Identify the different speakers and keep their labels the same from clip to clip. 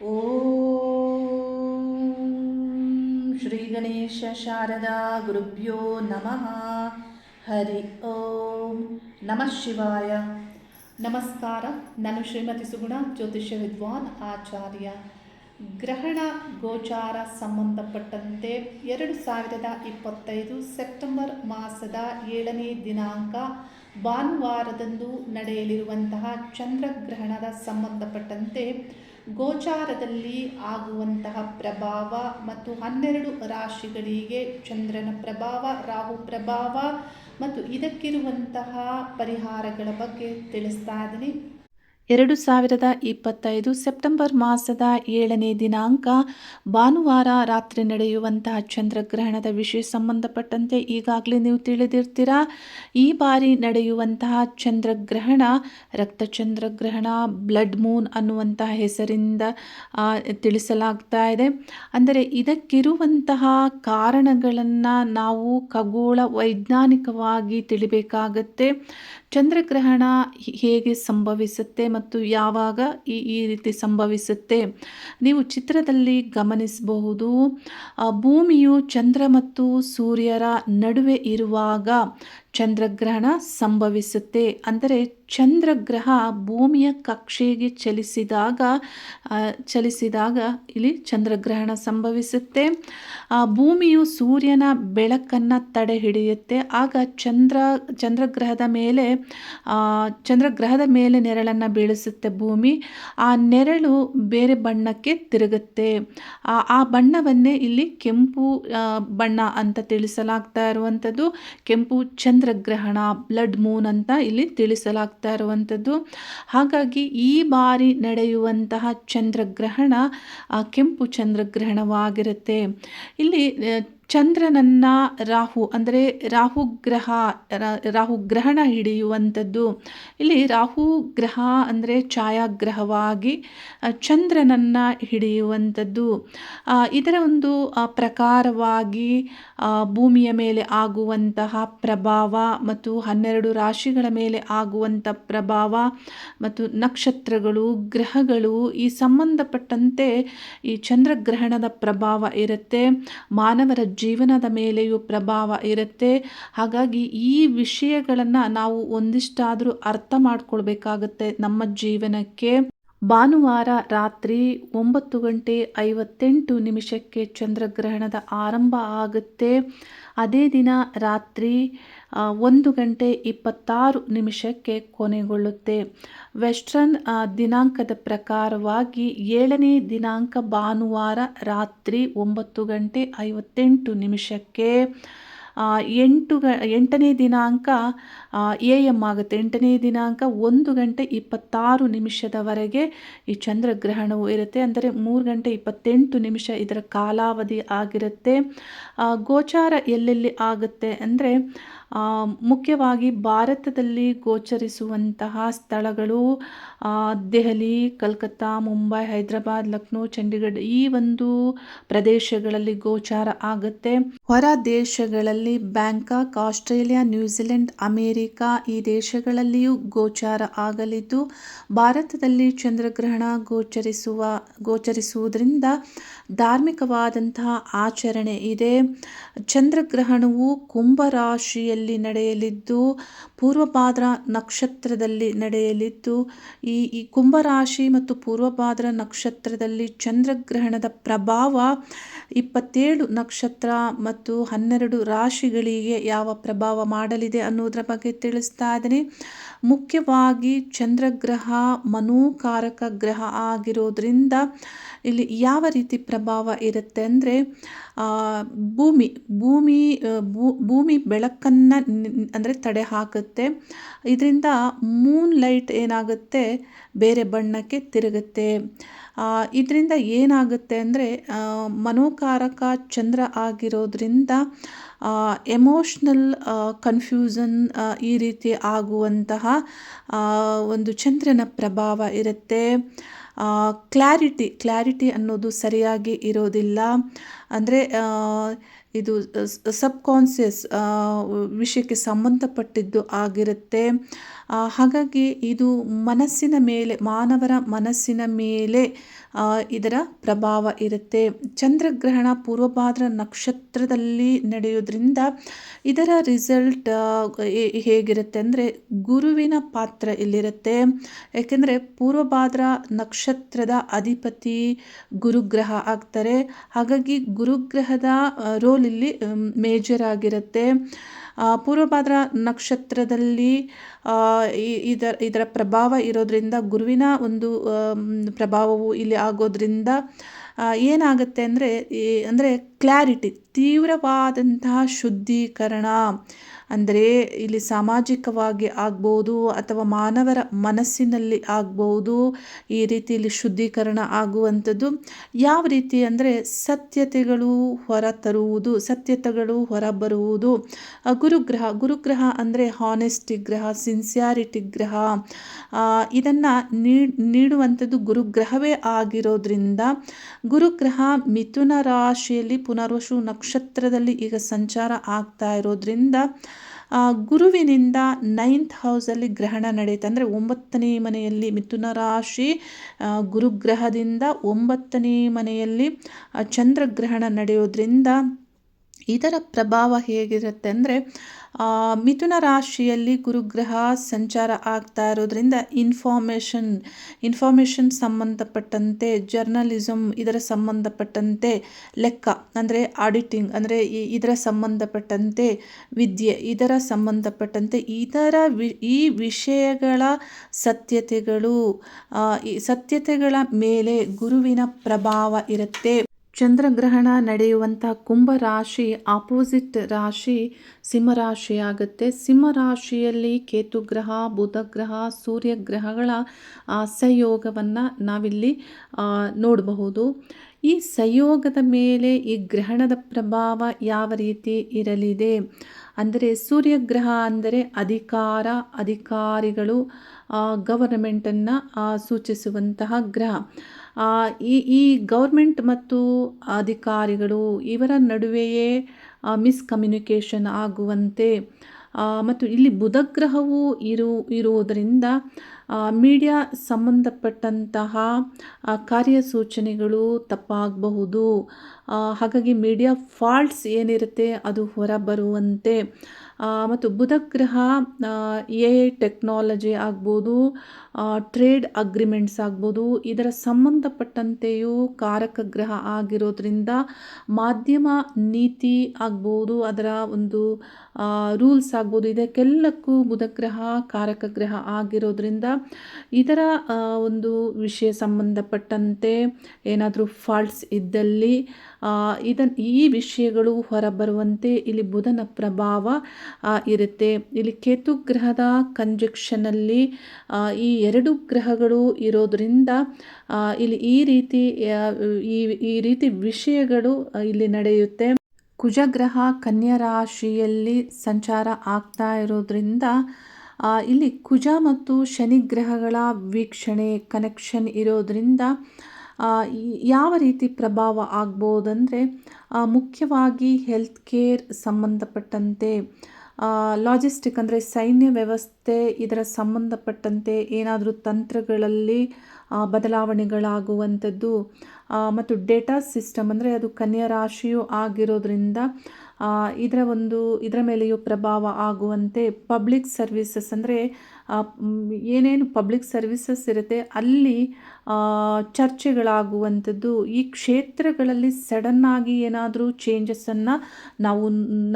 Speaker 1: ಓಂ ಶ್ರೀ ಗಣೇಶ ಶಾರದಾ ಗುರುಭ್ಯೋ ನಮಃ ಹರಿ ಓಂ ನಮಃ ಶಿವಾಯ ನಮಸ್ಕಾರ ನಾನು ಶ್ರೀಮತಿ ಸುಗುಣ ಜ್ಯೋತಿಷ್ಯ ವಿದ್ವಾನ್ ಆಚಾರ್ಯ ಗ್ರಹಣ ಗೋಚಾರ ಸಂಬಂಧಪಟ್ಟಂತೆ ಎರಡು ಸಾವಿರದ ಇಪ್ಪತ್ತೈದು ಸೆಪ್ಟೆಂಬರ್ ಮಾಸದ ಏಳನೇ ದಿನಾಂಕ ಭಾನುವಾರದಂದು ನಡೆಯಲಿರುವಂತಹ ಚಂದ್ರಗ್ರಹಣದ ಸಂಬಂಧಪಟ್ಟಂತೆ ಗೋಚಾರದಲ್ಲಿ ಆಗುವಂತಹ ಪ್ರಭಾವ ಮತ್ತು ಹನ್ನೆರಡು ರಾಶಿಗಳಿಗೆ ಚಂದ್ರನ ಪ್ರಭಾವ, ರಾಹು ಪ್ರಭಾವ ಮತ್ತು ಇದಕ್ಕಿರುವಂತಹ ಪರಿಹಾರಗಳ ಬಗ್ಗೆ ತಿಳಿಸ್ತಾ ಇದ್ದೀನಿ. ಎರಡು ಸಾವಿರದ ಇಪ್ಪತ್ತೈದು ಸೆಪ್ಟೆಂಬರ್ ಮಾಸದ ಏಳನೇ ದಿನಾಂಕ ಭಾನುವಾರ ರಾತ್ರಿ ನಡೆಯುವಂತಹ ಚಂದ್ರಗ್ರಹಣದ ವಿಷಯ ಸಂಬಂಧಪಟ್ಟಂತೆ ಈಗಾಗಲೇ ನೀವು ತಿಳಿದಿರ್ತೀರಾ? ಈ ಬಾರಿ ನಡೆಯುವಂತಹ ಚಂದ್ರಗ್ರಹಣ ರಕ್ತ ಚಂದ್ರಗ್ರಹಣ ಬ್ಲಡ್ ಮೂನ್ ಅನ್ನುವಂತಹ ಹೆಸರಿಂದ ತಿಳಿಸಲಾಗ್ತಾ ಇದೆ. ಅಂದರೆ ಇದಕ್ಕಿರುವಂತಹ ಕಾರಣಗಳನ್ನು ನಾವು ಖಗೋಳ ವೈಜ್ಞಾನಿಕವಾಗಿ ತಿಳಿಬೇಕಾಗತ್ತೆ. ಚಂದ್ರಗ್ರಹಣ ಹೇಗೆ ಸಂಭವಿಸುತ್ತೆ ಮತ್ತು ಯಾವಾಗ ಈ ಈ ರೀತಿ ಸಂಭವಿಸುತ್ತೆ ನೀವು ಚಿತ್ರದಲ್ಲಿ ಗಮನಿಸಬಹುದು. ಭೂಮಿಯು ಚಂದ್ರ ಮತ್ತು ಸೂರ್ಯರ ನಡುವೆ ಇರುವಾಗ ಚಂದ್ರಗ್ರಹಣ ಸಂಭವಿಸುತ್ತೆ. ಅಂದರೆ ಚಂದ್ರಗ್ರಹ ಭೂಮಿಯ ಕಕ್ಷೆಗೆ ಚಲಿಸಿದಾಗ ಚಲಿಸಿದಾಗ ಇಲ್ಲಿ ಚಂದ್ರಗ್ರಹಣ ಸಂಭವಿಸುತ್ತೆ. ಆ, ಭೂಮಿಯು ಸೂರ್ಯನ ಬೆಳಕನ್ನು ತಡೆ ಹಿಡಿಯುತ್ತೆ ಆಗ ಚಂದ್ರ ಚಂದ್ರಗ್ರಹದ ಮೇಲೆ ಚಂದ್ರಗ್ರಹದ ಮೇಲೆ ನೆರಳನ್ನು ಬೀಳಿಸುತ್ತೆ ಭೂಮಿ. ಆ ನೆರಳು ಬೇರೆ ಬಣ್ಣಕ್ಕೆ ತಿರುಗುತ್ತೆ. ಆ ಬಣ್ಣವನ್ನೇ ಇಲ್ಲಿ ಕೆಂಪು ಬಣ್ಣ ಅಂತ ತಿಳಿಸಲಾಗ್ತಾ ಇರುವಂಥದ್ದು. ಕೆಂಪು ಚಂದ್ರಗ್ರಹಣ ಬ್ಲಡ್ ಮೂನ್ ಅಂತ ಇಲ್ಲಿ ತಿಳಿಸಲಾಗ್ತಾ ಇರುವಂಥದ್ದು. ಹಾಗಾಗಿ ಈ ಬಾರಿ ನಡೆಯುವಂತಹ ಚಂದ್ರಗ್ರಹಣ ಕೆಂಪು ಚಂದ್ರಗ್ರಹಣವಾಗಿರುತ್ತೆ. ಇಲ್ಲಿ ಚಂದ್ರನನ್ನ ರಾಹು, ಅಂದರೆ ರಾಹು ಗ್ರಹ ರಾಹು ಗ್ರಹಣ ಹಿಡಿಯುವಂಥದ್ದು. ಇಲ್ಲಿ ರಾಹು ಗ್ರಹ ಅಂದರೆ ಛಾಯಾಗ್ರಹವಾಗಿ ಚಂದ್ರನನ್ನ ಹಿಡಿಯುವಂಥದ್ದು. ಇದರ ಒಂದು ಪ್ರಕಾರವಾಗಿ ಭೂಮಿಯ ಮೇಲೆ ಆಗುವಂತಹ ಪ್ರಭಾವ ಮತ್ತು ಹನ್ನೆರಡು ರಾಶಿಗಳ ಮೇಲೆ ಆಗುವಂಥ ಪ್ರಭಾವ ಮತ್ತು ನಕ್ಷತ್ರಗಳು, ಗ್ರಹಗಳು ಈ ಸಂಬಂಧಪಟ್ಟಂತೆ ಈ ಚಂದ್ರಗ್ರಹಣದ ಪ್ರಭಾವ ಇರುತ್ತೆ. ಮಾನವರ ಜೀವನದ ಮೇಲೆಯೂ ಪ್ರಭಾವ ಇರುತ್ತೆ. ಹಾಗಾಗಿ ಈ ವಿಷಯಗಳನ್ನು ನಾವು ಒಂದಿಷ್ಟಾದರೂ ಅರ್ಥ ಮಾಡ್ಕೊಳ್ಬೇಕಾಗತ್ತೆ ನಮ್ಮ ಜೀವನಕ್ಕೆ. ಭಾನುವಾರ ರಾತ್ರಿ ಒಂಬತ್ತು ಗಂಟೆ ಐವತ್ತೆಂಟು ನಿಮಿಷಕ್ಕೆ ಚಂದ್ರಗ್ರಹಣದ ಆರಂಭ ಆಗುತ್ತೆ. ಅದೇ ದಿನ ರಾತ್ರಿ ಒಂದು ಗಂಟೆ ಇಪ್ಪತ್ತಾರು ನಿಮಿಷಕ್ಕೆ ಕೊನೆಗೊಳ್ಳುತ್ತೆ. ವೆಸ್ಟರ್ನ್ ದಿನಾಂಕದ ಪ್ರಕಾರವಾಗಿ ಏಳನೇ ದಿನಾಂಕ ಭಾನುವಾರ ರಾತ್ರಿ ಒಂಬತ್ತು ಗಂಟೆ ಐವತ್ತೆಂಟು ನಿಮಿಷಕ್ಕೆ ಎಂಟು ಗ, ಎಂಟನೇ ದಿನಾಂಕ ಎ ಎಂ ಆಗುತ್ತೆ. ಎಂಟನೇ ದಿನಾಂಕ ಒಂದು ಗಂಟೆ ಇಪ್ಪತ್ತಾರು ನಿಮಿಷದವರೆಗೆ ಈ ಚಂದ್ರಗ್ರಹಣವು ಇರುತ್ತೆ. ಅಂದರೆ ಮೂರು ಗಂಟೆ ಇಪ್ಪತ್ತೆಂಟು ನಿಮಿಷ ಇದರ ಕಾಲಾವಧಿ ಆಗಿರುತ್ತೆ. ಗೋಚಾರ ಎಲ್ಲೆಲ್ಲಿ ಆಗುತ್ತೆ ಅಂದರೆ ಮುಖ್ಯವಾಗಿ ಭಾರತದಲ್ಲಿ ಗೋಚರಿಸುವಂತಹ ಸ್ಥಳಗಳು ದೆಹಲಿ, ಕಲ್ಕತ್ತಾ, ಮುಂಬೈ, ಹೈದರಾಬಾದ್, ಲಕ್ನೋ, ಚಂಡೀಗಢ ಈ ಒಂದು ಪ್ರದೇಶಗಳಲ್ಲಿ ಗೋಚಾರ ಆಗುತ್ತೆ. ಹೊರ ದೇಶಗಳಲ್ಲಿ ಬ್ಯಾಂಕಾಕ್, ಆಸ್ಟ್ರೇಲಿಯಾ ನ್ಯೂಜಿಲೆಂಡ್ ಅಮೇರಿಕಾ ಈ ದೇಶಗಳಲ್ಲಿಯೂ ಗೋಚಾರ ಆಗಲಿದ್ದು, ಭಾರತದಲ್ಲಿ ಚಂದ್ರಗ್ರಹಣ ಗೋಚರಿಸುವ, ಗೋಚರಿಸುವುದರಿಂದ ಧಾರ್ಮಿಕವಾದಂತಹ ಆಚರಣೆ ಇದೆ. ಚಂದ್ರಗ್ರಹಣವು ಕುಂಭರಾಶಿಯಲ್ಲಿ ನಡೆಯಲಿದ್ದು ಪೂರ್ವಭಾದ್ರ ನಕ್ಷತ್ರದಲ್ಲಿ ನಡೆಯಲಿದ್ದು ಈ ಈ ಕುಂಭರಾಶಿ ಮತ್ತು ಪೂರ್ವಭಾದ್ರ ನಕ್ಷತ್ರದಲ್ಲಿ ಚಂದ್ರಗ್ರಹಣದ ಪ್ರಭಾವ ಇಪ್ಪತ್ತೇಳು ನಕ್ಷತ್ರ ಮತ್ತು ಹನ್ನೆರಡು ರಾಶಿಗಳಿಗೆ ಯಾವ ಪ್ರಭಾವ ಮಾಡಲಿದೆ ಅನ್ನೋದರ ಬಗ್ಗೆ ತಿಳಿಸ್ತಾ ಇದ್ದೀನಿ. ಮುಖ್ಯವಾಗಿ ಚಂದ್ರಗ್ರಹ ಮನೋಕಾರಕ ಗ್ರಹ ಆಗಿರೋದ್ರಿಂದ ಇಲ್ಲಿ ಯಾವ ರೀತಿ ಪ್ರಭಾವ ಇರುತ್ತೆ ಅಂದರೆ ಭೂಮಿ ಭೂಮಿ ಭೂಮಿ ಬೆಳಕನ್ನು ಅಂದರೆ ತಡೆ ಹಾಕುತ್ತೆ. ಇದರಿಂದ ಮೂನ್ ಲೈಟ್ ಏನಾಗುತ್ತೆ? ಬೇರೆ ಬಣ್ಣಕ್ಕೆ ತಿರುಗುತ್ತೆ. ಇದರಿಂದ ಏನಾಗುತ್ತೆ ಅಂದರೆ ಮನೋಕಾರಕ ಚಂದ್ರ ಆಗಿರೋದ್ರಿಂದ ಎಮೋಷ್ನಲ್ ಕನ್ಫ್ಯೂಸನ್ ಈ ರೀತಿ ಆಗುವಂತಹ ಒಂದು ಚಂದ್ರನ ಪ್ರಭಾವ ಇರುತ್ತೆ. ಕ್ಲಾರಿಟಿ ಕ್ಲಾರಿಟಿ ಅನ್ನೋದು ಸರಿಯಾಗಿ ಇರೋದಿಲ್ಲ. ಅಂದರೆ ಇದು ಸಬ್ ಕಾನ್ಸಿಯಸ್ ವಿಷಯಕ್ಕೆ ಸಂಬಂಧಪಟ್ಟಿದ್ದು ಆಗಿರುತ್ತೆ. ಹಾಗಾಗಿ ಇದು ಮನಸ್ಸಿನ ಮೇಲೆ, ಮಾನವರ ಮನಸ್ಸಿನ ಮೇಲೆ ಇದರ ಪ್ರಭಾವ ಇರುತ್ತೆ. ಚಂದ್ರಗ್ರಹಣ ಪೂರ್ವಭಾದ್ರ ನಕ್ಷತ್ರದಲ್ಲಿ ನಡೆಯೋದ್ರಿಂದ ಇದರ ರಿಸಲ್ಟ್ ಹೇಗಿರುತ್ತೆ ಅಂದರೆ ಗುರುವಿನ ಪಾತ್ರ ಇಲ್ಲಿರುತ್ತೆ. ಏಕೆಂದರೆ ಪೂರ್ವಭಾದ್ರ ನಕ್ಷತ್ರದ ಅಧಿಪತಿ ಗುರುಗ್ರಹ ಆಗ್ತಾರೆ. ಹಾಗಾಗಿ ಗುರುಗ್ರಹದ ರೋಲ್ ಇಲ್ಲಿ ಮೇಜರ್ ಆಗಿರುತ್ತೆ. ಪೂರ್ವಭಾದ್ರ ನಕ್ಷತ್ರದಲ್ಲಿ ಇದರ ಇದರ ಪ್ರಭಾವ ಇರೋದ್ರಿಂದ ಗುರುವಿನ ಒಂದು ಪ್ರಭಾವವು ಇಲ್ಲಿ ಆಗೋದ್ರಿಂದ ಏನಾಗುತ್ತೆ ಅಂದರೆ ಅಂದರೆ ಕ್ಲಾರಿಟಿ ತೀವ್ರವಾದಂತಹ ಶುದ್ಧೀಕರಣ. ಅಂದರೆ ಇಲ್ಲಿ ಸಾಮಾಜಿಕವಾಗಿ ಆಗ್ಬೋದು ಅಥವಾ ಮಾನವರ ಮನಸ್ಸಿನಲ್ಲಿ ಆಗ್ಬೋದು ಈ ರೀತಿಯಲ್ಲಿ ಶುದ್ಧೀಕರಣ ಆಗುವಂಥದ್ದು. ಯಾವ ರೀತಿ ಅಂದರೆ ಸತ್ಯತೆಗಳು ಹೊರತರುವುದು ಸತ್ಯತೆಗಳು ಹೊರಬರುವುದು ಗುರುಗ್ರಹ ಗುರುಗ್ರಹ ಅಂದರೆ ಹಾನೆಸ್ಟಿ ಗ್ರಹ ಸಿನ್ಸಿಯಾರಿಟಿ ಗ್ರಹ ಇದನ್ನು ನೀಡುವಂಥದ್ದು ಗುರುಗ್ರಹವೇ ಆಗಿರೋದ್ರಿಂದ ಗುರುಗ್ರಹ ಮಿಥುನ ರಾಶಿಯಲ್ಲಿ ಪುನರ್ವಸು ನಕ್ಷತ್ರದಲ್ಲಿ ಈಗ ಸಂಚಾರ ಆಗ್ತಾ ಇರೋದ್ರಿಂದ ಗುರುವಿನಿಂದ ನೈನ್ತ್ ಹೌಸಲ್ಲಿ ಗ್ರಹಣ ನಡೆಯುತ್ತೆ. ಅಂದರೆ ಒಂಬತ್ತನೇ ಮನೆಯಲ್ಲಿ ಮಿಥುನ ರಾಶಿ ಗುರುಗ್ರಹದಿಂದ ಒಂಬತ್ತನೇ ಮನೆಯಲ್ಲಿ ಚಂದ್ರಗ್ರಹಣ ನಡೆಯೋದ್ರಿಂದ ಇದರ ಪ್ರಭಾವ ಹೇಗಿರುತ್ತೆ ಅಂದರೆ ಮಿಥುನ ರಾಶಿಯಲ್ಲಿ ಗುರುಗ್ರಹ ಸಂಚಾರ ಆಗ್ತಾ ಇರೋದ್ರಿಂದ ಇನ್ಫಾರ್ಮೇಷನ್ ಇನ್ಫಾರ್ಮೇಷನ್ ಸಂಬಂಧಪಟ್ಟಂತೆ ಜರ್ನಲಿಸಮ್ ಇದರ ಸಂಬಂಧಪಟ್ಟಂತೆ ಲೆಕ್ಕ, ಅಂದರೆ ಆಡಿಟಿಂಗ್ ಅಂದರೆ ಇದರ ಸಂಬಂಧಪಟ್ಟಂತೆ ವಿದ್ಯೆ, ಇದರ ಸಂಬಂಧಪಟ್ಟಂತೆ ಇದರ ವಿ, ಈ ವಿಷಯಗಳ ಸತ್ಯತೆಗಳು ಈ ಸತ್ಯತೆಗಳ ಮೇಲೆ ಗುರುವಿನ ಪ್ರಭಾವ ಇರುತ್ತೆ. ಚಂದ್ರಗ್ರಹಣ ನಡೆಯುವಂಥ ಕುಂಭ ರಾಶಿ ಆಪೋಸಿಟ್ ರಾಶಿ ಸಿಂಹರಾಶಿ ಆಗುತ್ತೆ ಸಿಂಹರಾಶಿಯಲ್ಲಿ ಕೇತುಗ್ರಹ, ಬುಧಗ್ರಹ, ಸೂರ್ಯಗ್ರಹಗಳ ಸಹಯೋಗವನ್ನು ನಾವಿಲ್ಲಿ ನೋಡಬಹುದು. ಈ ಸಂಯೋಗದ ಮೇಲೆ ಈ ಗ್ರಹಣದ ಪ್ರಭಾವ ಯಾವ ರೀತಿ ಇರಲಿದೆ? ಅಂದರೆ ಸೂರ್ಯಗ್ರಹ ಅಂದರೆ ಅಧಿಕಾರ, ಅಧಿಕಾರಿಗಳು ಗವರ್ನಮೆಂಟನ್ನು ಸೂಚಿಸುವಂತಹ ಗ್ರಹ. ಈ ಈ ಗೌರ್ಮೆಂಟ್ ಮತ್ತು ಅಧಿಕಾರಿಗಳು ಇವರ ನಡುವೆಯೇ ಮಿಸ್ಕಮ್ಯುನಿಕೇಷನ್ ಆಗುವಂತೆ ಮತ್ತು ಇಲ್ಲಿ ಬುಧಗ್ರಹವು ಇರು, ಇರುವುದರಿಂದ ಮೀಡಿಯಾ ಸಂಬಂಧಪಟ್ಟಂತಹ ಕಾರ್ಯಸೂಚನೆಗಳು ತಪ್ಪಾಗಬಹುದು. ಹಾಗಾಗಿ ಮೀಡಿಯಾ ಫಾಲ್ಟ್ಸ್ ಏನಿರುತ್ತೆ ಅದು ಹೊರಬರುವಂತೆ ಆ, ಬುಧ ಗ್ರಹ ಎ ಟೆಕ್ನಾಲಜಿ ಆಗ್ಬೋದು ಟ್ರೇಡ್ ಅಗ್ರಿಮೆಂಟ್ಸ್ ಆಗ್ಬೋದು ಇದರ ಸಂಬಂಧಪಟ್ಟಂತೆಯೂ ಕಾರಕ ಗ್ರಹ ಆಗಿರೋದ್ರಿಂದ ಮಾಧ್ಯಮ ನೀತಿ ಆಗ್ಬೋದು ಅದರ ಒಂದು ರೂಲ್ಸ್ ಆಗ್ಬೋದು ಇದಕ್ಕೆಲ್ಲಕ್ಕೂ ಬುಧಗ್ರಹ ಕಾರಕ ಗ್ರಹ ಆಗಿರೋದ್ರಿಂದ ಇದರ ಒಂದು ವಿಷಯ ಸಂಬಂಧಪಟ್ಟಂತೆ ಏನಾದರೂ ಫಾಲ್ಟ್ಸ್ ಇದ್ದಲ್ಲಿ ಇದನ್ನು ಈ ವಿಷಯಗಳು ಹೊರಬರುವಂತೆ ಇಲ್ಲಿ ಬುಧನ ಪ್ರಭಾವ ಇರುತ್ತೆ. ಇಲ್ಲಿ ಕೇತು ಗ್ರಹದ ಕಂಜಕ್ಷನಲ್ಲಿ ಈ ಎರಡು ಗ್ರಹಗಳು ಇರೋದರಿಂದ ಇಲ್ಲಿ ಈ ರೀತಿ ಈ ಈ ರೀತಿ ವಿಷಯಗಳು ಇಲ್ಲಿ ನಡೆಯುತ್ತೆ. ಕುಜಗ್ರಹ ಕನ್ಯಾ ರಾಶಿಯಲ್ಲಿ ಸಂಚಾರ ಆಗ್ತಾ ಇರೋದ್ರಿಂದ ಇಲ್ಲಿ ಕುಜ ಮತ್ತು ಶನಿ ಗ್ರಹಗಳ ವೀಕ್ಷಣೆ ಕನೆಕ್ಷನ್ ಇರೋದ್ರಿಂದ ಯಾವ ರೀತಿ ಪ್ರಭಾವ ಆಗ್ಬೋದಂದರೆ ಮುಖ್ಯವಾಗಿ ಹೆಲ್ತ್ ಕೇರ್ ಸಂಬಂಧಪಟ್ಟಂತೆ ಲಾಜಿಸ್ಟಿಕ್ ಅಂದರೆ ಸೈನ್ಯ ವ್ಯವಸ್ಥೆ ಇದರ ಸಂಬಂಧಪಟ್ಟಂತೆ ಏನಾದರೂ ತಂತ್ರಗಳಲ್ಲಿ ಬದಲಾವಣೆಗಳಾಗುವಂಥದ್ದು ಮತ್ತು ಡೇಟಾ ಸಿಸ್ಟಮ್ ಅಂದರೆ ಅದು ಕನ್ಯಾ ರಾಶಿಯೂ ಆಗಿರೋದ್ರಿಂದ ಇದರ ಒಂದು, ಇದರ ಮೇಲೆಯೂ ಪ್ರಭಾವ ಆಗುವಂತೆ ಪಬ್ಲಿಕ್ ಸರ್ವಿಸಸ್ ಅಂದರೆ ಏನೇನು ಪಬ್ಲಿಕ್ ಸರ್ವಿಸಸ್ ಇರುತ್ತೆ, ಅಲ್ಲಿ ಚರ್ಚೆಗಳಾಗುವಂಥದ್ದು, ಈ ಕ್ಷೇತ್ರಗಳಲ್ಲಿ ಸಡನ್ನಾಗಿ ಏನಾದರೂ ಚೇಂಜಸನ್ನು ನಾವು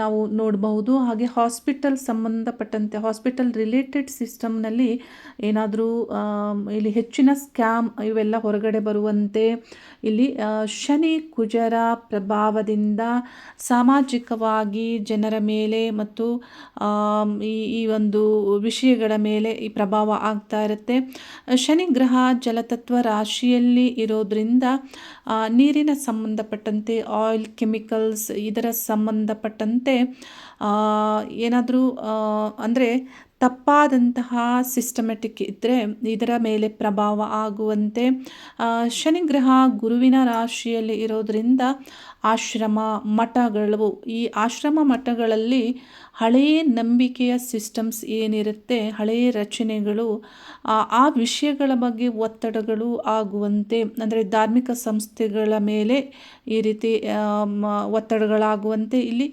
Speaker 1: ನಾವು ನೋಡಬಹುದು. ಹಾಗೆ ಹಾಸ್ಪಿಟಲ್ ಸಂಬಂಧಪಟ್ಟಂತೆ, ಹಾಸ್ಪಿಟಲ್ ರಿಲೇಟೆಡ್ ಸಿಸ್ಟಮ್ನಲ್ಲಿ ಏನಾದರೂ ಇಲ್ಲಿ ಹೆಚ್ಚಿನ ಸ್ಕ್ಯಾಮ್ ಇವೆಲ್ಲ ಹೊರಗಡೆ ಬರುವಂತೆ, ಇಲ್ಲಿ ಶನಿ ಕುಜರ ಪ್ರಭಾವದಿಂದ ಸಾಮಾಜಿಕವಾಗಿ ಜನರ ಮೇಲೆ ಮತ್ತು ಈ ಈ ಒಂದು ವಿಷಯಗಳ ಮೇಲೆ ಈ ಪ್ರಭಾವ ಆಗ್ತಾ ಇರುತ್ತೆ. ಶನಿ ಗ್ರಹ ಜಲತತ್ವ ರಾಶಿಯಲ್ಲಿ ಇರೋದ್ರಿಂದ ನೀರಿನ ಸಂಬಂಧಪಟ್ಟಂತೆ ಆಯಿಲ್ ಕೆಮಿಕಲ್ಸ್ ಇದರ ಸಂಬಂಧಪಟ್ಟಂತೆ ಏನಾದರೂ ಅಂದರೆ ತಪ್ಪಾದಂತಹ ಸಿಸ್ಟಮೆಟಿಕ್ ಇದ್ದರೆ ಇದರ ಮೇಲೆ ಪ್ರಭಾವ ಆಗುವಂತೆ ಶನಿಗ್ರಹ ಗುರುವಿನ ರಾಶಿಯಲ್ಲಿ ಇರೋದರಿಂದ ಆಶ್ರಮ ಮಠಗಳು ಈ ಆಶ್ರಮ ಮಠಗಳಲ್ಲಿ ಹಳೆಯ ನಂಬಿಕೆಯ ಸಿಸ್ಟಮ್ಸ್ ಏನಿರುತ್ತೆ ಹಳೆಯ ರಚನೆಗಳು ಆ ವಿಷಯಗಳ ಬಗ್ಗೆ ಒತ್ತಡಗಳು ಆಗುವಂತೆ, ಅಂದರೆ ಧಾರ್ಮಿಕ ಸಂಸ್ಥೆಗಳ ಮೇಲೆ ಈ ರೀತಿ ಒತ್ತಡಗಳಾಗುವಂತೆ ಇಲ್ಲಿ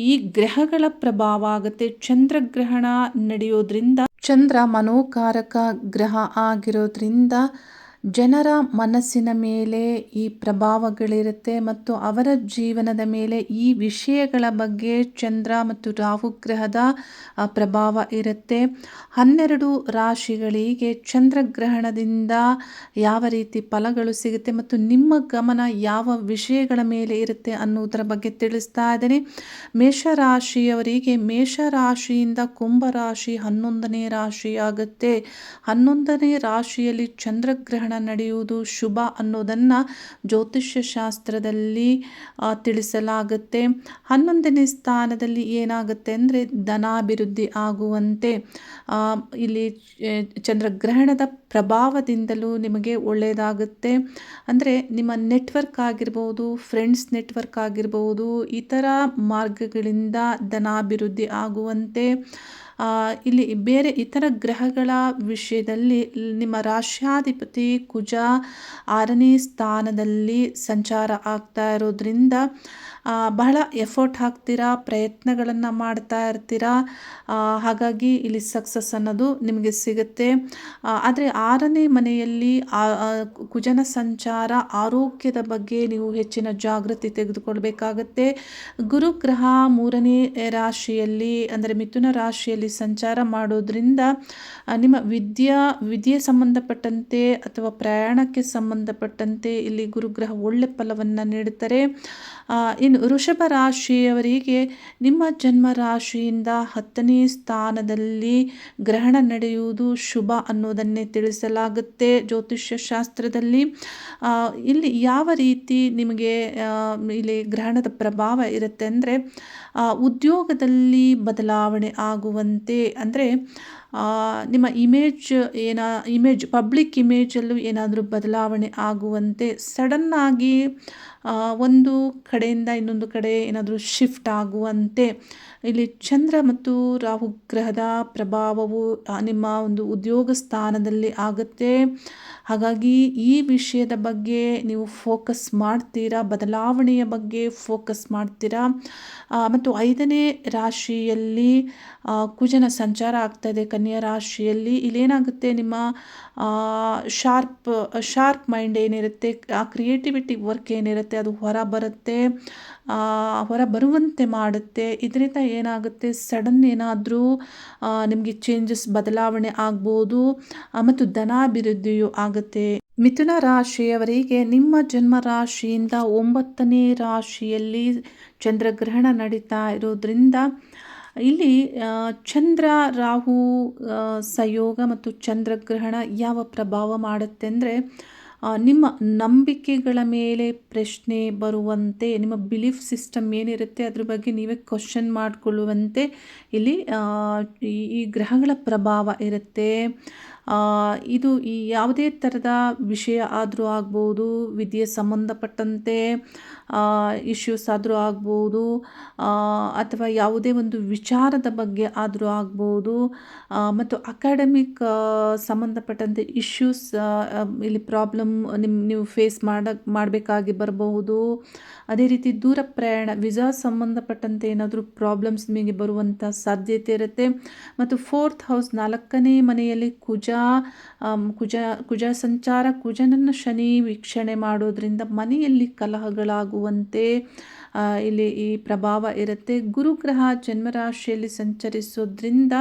Speaker 1: ಈ ಗ್ರಹಗಳ ಪ್ರಭಾವ ಆಗುತ್ತೆ. ಚಂದ್ರಗ್ರಹಣ ನಡೆಯೋದ್ರಿಂದ ಚಂದ್ರ ಮನೋಕಾರಕ ಗ್ರಹ ಆಗಿರೋದ್ರಿಂದ ಜನರ ಮನಸ್ಸಿನ ಮೇಲೆ ಈ ಪ್ರಭಾವಗಳಿರುತ್ತೆ ಮತ್ತು ಅವರ ಜೀವನದ ಮೇಲೆ ಈ ವಿಷಯಗಳ ಬಗ್ಗೆ ಚಂದ್ರ ಮತ್ತು ರಾಹುಗ್ರಹದ ಪ್ರಭಾವ ಇರುತ್ತೆ. ಹನ್ನೆರಡು ರಾಶಿಗಳಿಗೆ ಚಂದ್ರಗ್ರಹಣದಿಂದ ಯಾವ ರೀತಿ ಫಲಗಳು ಸಿಗುತ್ತೆ ಮತ್ತು ನಿಮ್ಮ ಗಮನ ಯಾವ ವಿಷಯಗಳ ಮೇಲೆ ಇರುತ್ತೆ ಅನ್ನೋದರ ಬಗ್ಗೆ ತಿಳಿಸ್ತಾ ಇದ್ದೇನೆ. ಮೇಷರಾಶಿಯವರಿಗೆ ಮೇಷರಾಶಿಯಿಂದ ಕುಂಭರಾಶಿ ಹನ್ನೊಂದನೇ ರಾಶಿ ಆಗುತ್ತೆ. ಹನ್ನೊಂದನೇ ರಾಶಿಯಲ್ಲಿ ಚಂದ್ರಗ್ರಹಣ ನಡೆಯುವುದು ಶುಭ ಅನ್ನೋದನ್ನು ಜ್ಯೋತಿಷ್ಯ ಶಾಸ್ತ್ರದಲ್ಲಿ ತಿಳಿಸಲಾಗುತ್ತೆ. ಹನ್ನೊಂದನೇ ಸ್ಥಾನದಲ್ಲಿ ಏನಾಗುತ್ತೆ ಅಂದರೆ ಧನಾಭಿವೃದ್ಧಿ ಆಗುವಂತೆ ಇಲ್ಲಿ ಚಂದ್ರಗ್ರಹಣದ ಪ್ರಭಾವದಿಂದಲೂ ನಿಮಗೆ ಒಳ್ಳೆಯದಾಗುತ್ತೆ. ಅಂದರೆ ನಿಮ್ಮ ನೆಟ್ವರ್ಕ್ ಆಗಿರ್ಬೋದು, ಫ್ರೆಂಡ್ಸ್ ನೆಟ್ವರ್ಕ್ ಆಗಿರ್ಬೋದು, ಇತರ ಮಾರ್ಗಗಳಿಂದ ಧನಾಭಿವೃದ್ಧಿ ಆಗುವಂತೆ ಇಲ್ಲಿ ಬೇರೆ ಇತರ ಗ್ರಹಗಳ ವಿಷಯದಲ್ಲಿ ನಿಮ್ಮ ರಾಷ್ಟ್ರಾಧಿಪತಿ ಕುಜ ಆರನೇ ಸ್ಥಾನದಲ್ಲಿ ಸಂಚಾರ ಆಗ್ತಾ ಇರೋದ್ರಿಂದ ಬಹಳ ಎಫರ್ಟ್ ಹಾಕ್ತೀರಾ, ಪ್ರಯತ್ನಗಳನ್ನು ಮಾಡ್ತಾ ಇರ್ತೀರಾ? ಹಾಗಾಗಿ ಇಲ್ಲಿ ಸಕ್ಸಸ್ ಅನ್ನೋದು ನಿಮಗೆ ಸಿಗುತ್ತೆ. ಆದರೆ ಆರನೇ ಮನೆಯಲ್ಲಿ ಕುಜನ ಸಂಚಾರ ಆರೋಗ್ಯದ ಬಗ್ಗೆ ನೀವು ಹೆಚ್ಚಿನ ಜಾಗೃತಿ ತೆಗೆದುಕೊಳ್ಬೇಕಾಗತ್ತೆ. ಗುರುಗ್ರಹ ಮೂರನೇ ರಾಶಿಯಲ್ಲಿ, ಅಂದರೆ ಮಿಥುನ ರಾಶಿಯಲ್ಲಿ ಸಂಚಾರ ಮಾಡೋದ್ರಿಂದ ನಿಮ್ಮ ವಿದ್ಯಾ, ವಿದ್ಯೆ ಸಂಬಂಧಪಟ್ಟಂತೆ ಅಥವಾ ಪ್ರಯಾಣಕ್ಕೆ ಸಂಬಂಧಪಟ್ಟಂತೆ ಇಲ್ಲಿ ಗುರುಗ್ರಹ ಒಳ್ಳೆ ಫಲವನ್ನು ನೀಡುತ್ತಾರೆ. ಇನ್ನು ವೃಷಭ ರಾಶಿಯವರಿಗೆ ನಿಮ್ಮ ಜನ್ಮ ರಾಶಿಯಿಂದ ಹತ್ತನೇ ಸ್ಥಾನದಲ್ಲಿ ಗ್ರಹಣ ನಡೆಯುವುದು ಶುಭ ಅನ್ನೋದನ್ನೇ ತಿಳಿಸಲಾಗುತ್ತೆ ಜ್ಯೋತಿಷ್ಯ ಶಾಸ್ತ್ರದಲ್ಲಿ ಇಲ್ಲಿ ಯಾವ ರೀತಿ ನಿಮಗೆ ಇಲ್ಲಿ ಗ್ರಹಣದ ಪ್ರಭಾವ ಇರುತ್ತೆ ಅಂದರೆ ಉದ್ಯೋಗದಲ್ಲಿ ಬದಲಾವಣೆ ಆಗುವಂತೆ ಅಂದರೆ ನಿಮ್ಮ ಇಮೇಜ್ ಏನ ಇಮೇಜ್ ಪಬ್ಲಿಕ್ ಇಮೇಜಲ್ಲೂ ಏನಾದರೂ ಬದಲಾವಣೆ ಆಗುವಂತೆ ಸಡನ್ನಾಗಿ ಒಂದು ಕಡೆಯಿಂದ ಇನ್ನೊಂದು ಕಡೆ ಏನಾದರೂ ಶಿಫ್ಟ್ ಆಗುವಂತೆ ಇಲ್ಲಿ ಚಂದ್ರ ಮತ್ತು ರಾಹು ಗ್ರಹದ ಪ್ರಭಾವವು ನಿಮ್ಮ ಒಂದು ಉದ್ಯೋಗ ಸ್ಥಾನದಲ್ಲಿ ಆಗುತ್ತೆ. ಹಾಗಾಗಿ ಈ ವಿಷಯದ ಬಗ್ಗೆ ನೀವು ಫೋಕಸ್ ಮಾಡ್ತೀರಾ? ಬದಲಾವಣೆಯ ಬಗ್ಗೆ ಫೋಕಸ್ ಮಾಡ್ತೀರಾ? ಮತ್ತು ಐದನೇ ರಾಶಿಯಲ್ಲಿ ಕುಜನ ಸಂಚಾರ ಆಗ್ತಾ ಇದೆ ಕನ್ಯಾ ರಾಶಿಯಲ್ಲಿ. ಇಲ್ಲೇನಾಗುತ್ತೆ? ನಿಮ್ಮ ಶಾರ್ಪ್ ಶಾರ್ಪ್ ಮೈಂಡ್ ಏನಿರುತ್ತೆ? ಆ ಕ್ರಿಯೇಟಿವಿಟಿ ವರ್ಕ್ ಏನಿರುತ್ತೆ? ಅದು ಹೊರ ಬರುತ್ತೆ ಹೊರ ಬರುವಂತೆ ಮಾಡುತ್ತೆ. ಇದರಿಂದ ಏನಾಗುತ್ತೆ? ಸಡನ್ ಏನಾದರೂ ನಿಮಗೆ ಚೇಂಜಸ್ ಬದಲಾವಣೆ ಆಗ್ಬೋದು ಮತ್ತು ಧನಾಭಿವೃದ್ಧಿಯು ಆಗುತ್ತೆ. ಮಿಥುನ ರಾಶಿಯವರಿಗೆ ನಿಮ್ಮ ಜನ್ಮ ರಾಶಿಯಿಂದ ಒಂಬತ್ತನೇ ರಾಶಿಯಲ್ಲಿ ಚಂದ್ರಗ್ರಹಣ ನಡೀತಾ ಇರೋದ್ರಿಂದ ಇಲ್ಲಿ ಚಂದ್ರ, ರಾಹು ಸಂಯೋಗ ಮತ್ತು ಚಂದ್ರಗ್ರಹಣ ಯಾವ ಪ್ರಭಾವ ಮಾಡುತ್ತೆ ಅಂದರೆ ನಿಮ್ಮ ನಂಬಿಕೆಗಳ ಮೇಲೆ ಪ್ರಶ್ನೆ ಬರುವಂತೆ, ನಿಮ್ಮ ಬಿಲೀಫ್ ಸಿಸ್ಟಮ್ ಏನಿರುತ್ತೆ, ಅದ್ರ ಬಗ್ಗೆ ನೀವೇ ಕ್ವಶನ್ ಮಾಡಿಕೊಳ್ಳುವಂತೆ ಇಲ್ಲಿ ಈ ಗ್ರಹಗಳ ಪ್ರಭಾವ ಇರುತ್ತೆ. ಇದು ಈ ಯಾವುದೇ ಥರದ ವಿಷಯ ಆದರೂ ಆಗ್ಬೋದು, ವಿದ್ಯೆ ಸಂಬಂಧಪಟ್ಟಂತೆ ಇಶ್ಯೂಸ್ ಆದರೂ ಆಗ್ಬೋದು ಅಥವಾ ಯಾವುದೇ ಒಂದು ವಿಚಾರದ ಬಗ್ಗೆ ಆದರೂ ಆಗ್ಬೋದು ಮತ್ತು ಅಕಾಡೆಮಿಕ್ ಸಂಬಂಧಪಟ್ಟಂತೆ ಇಶ್ಯೂಸ್ ಇಲ್ಲಿ ಪ್ರಾಬ್ಲಮ್ ನಿಮ್ಮ ನೀವು ಫೇಸ್ ಮಾಡ, ಮಾಡಬೇಕಾಗಿ ಬರಬಹುದು. ಅದೇ ರೀತಿ ದೂರ ಪ್ರಯಾಣ ವಿಸಾ ಸಂಬಂಧಪಟ್ಟಂತೆ ಏನಾದರೂ ಪ್ರಾಬ್ಲಮ್ಸ್ ನಿಮಗೆ ಬರುವಂಥ ಸಾಧ್ಯತೆ ಇರುತ್ತೆ. ಮತ್ತು ಫೋರ್ತ್ ಹೌಸ್ ನಾಲ್ಕನೇ ಮನೆಯಲ್ಲಿ ಕುಜ ಕುಜ ಕುಜ ಸಂಚಾರ, ಕುಜನನ್ನು ಶನಿ ವೀಕ್ಷಣೆ ಮಾಡೋದ್ರಿಂದ ಮನೆಯಲ್ಲಿ ಕಲಹಗಳಾಗುವಂತೆ ಇಲ್ಲಿ ಈ ಪ್ರಭಾವ ಇರುತ್ತೆ. ಗುರುಗ್ರಹ ಜನ್ಮರಾಶಿಯಲ್ಲಿ ಸಂಚರಿಸೋದ್ರಿಂದ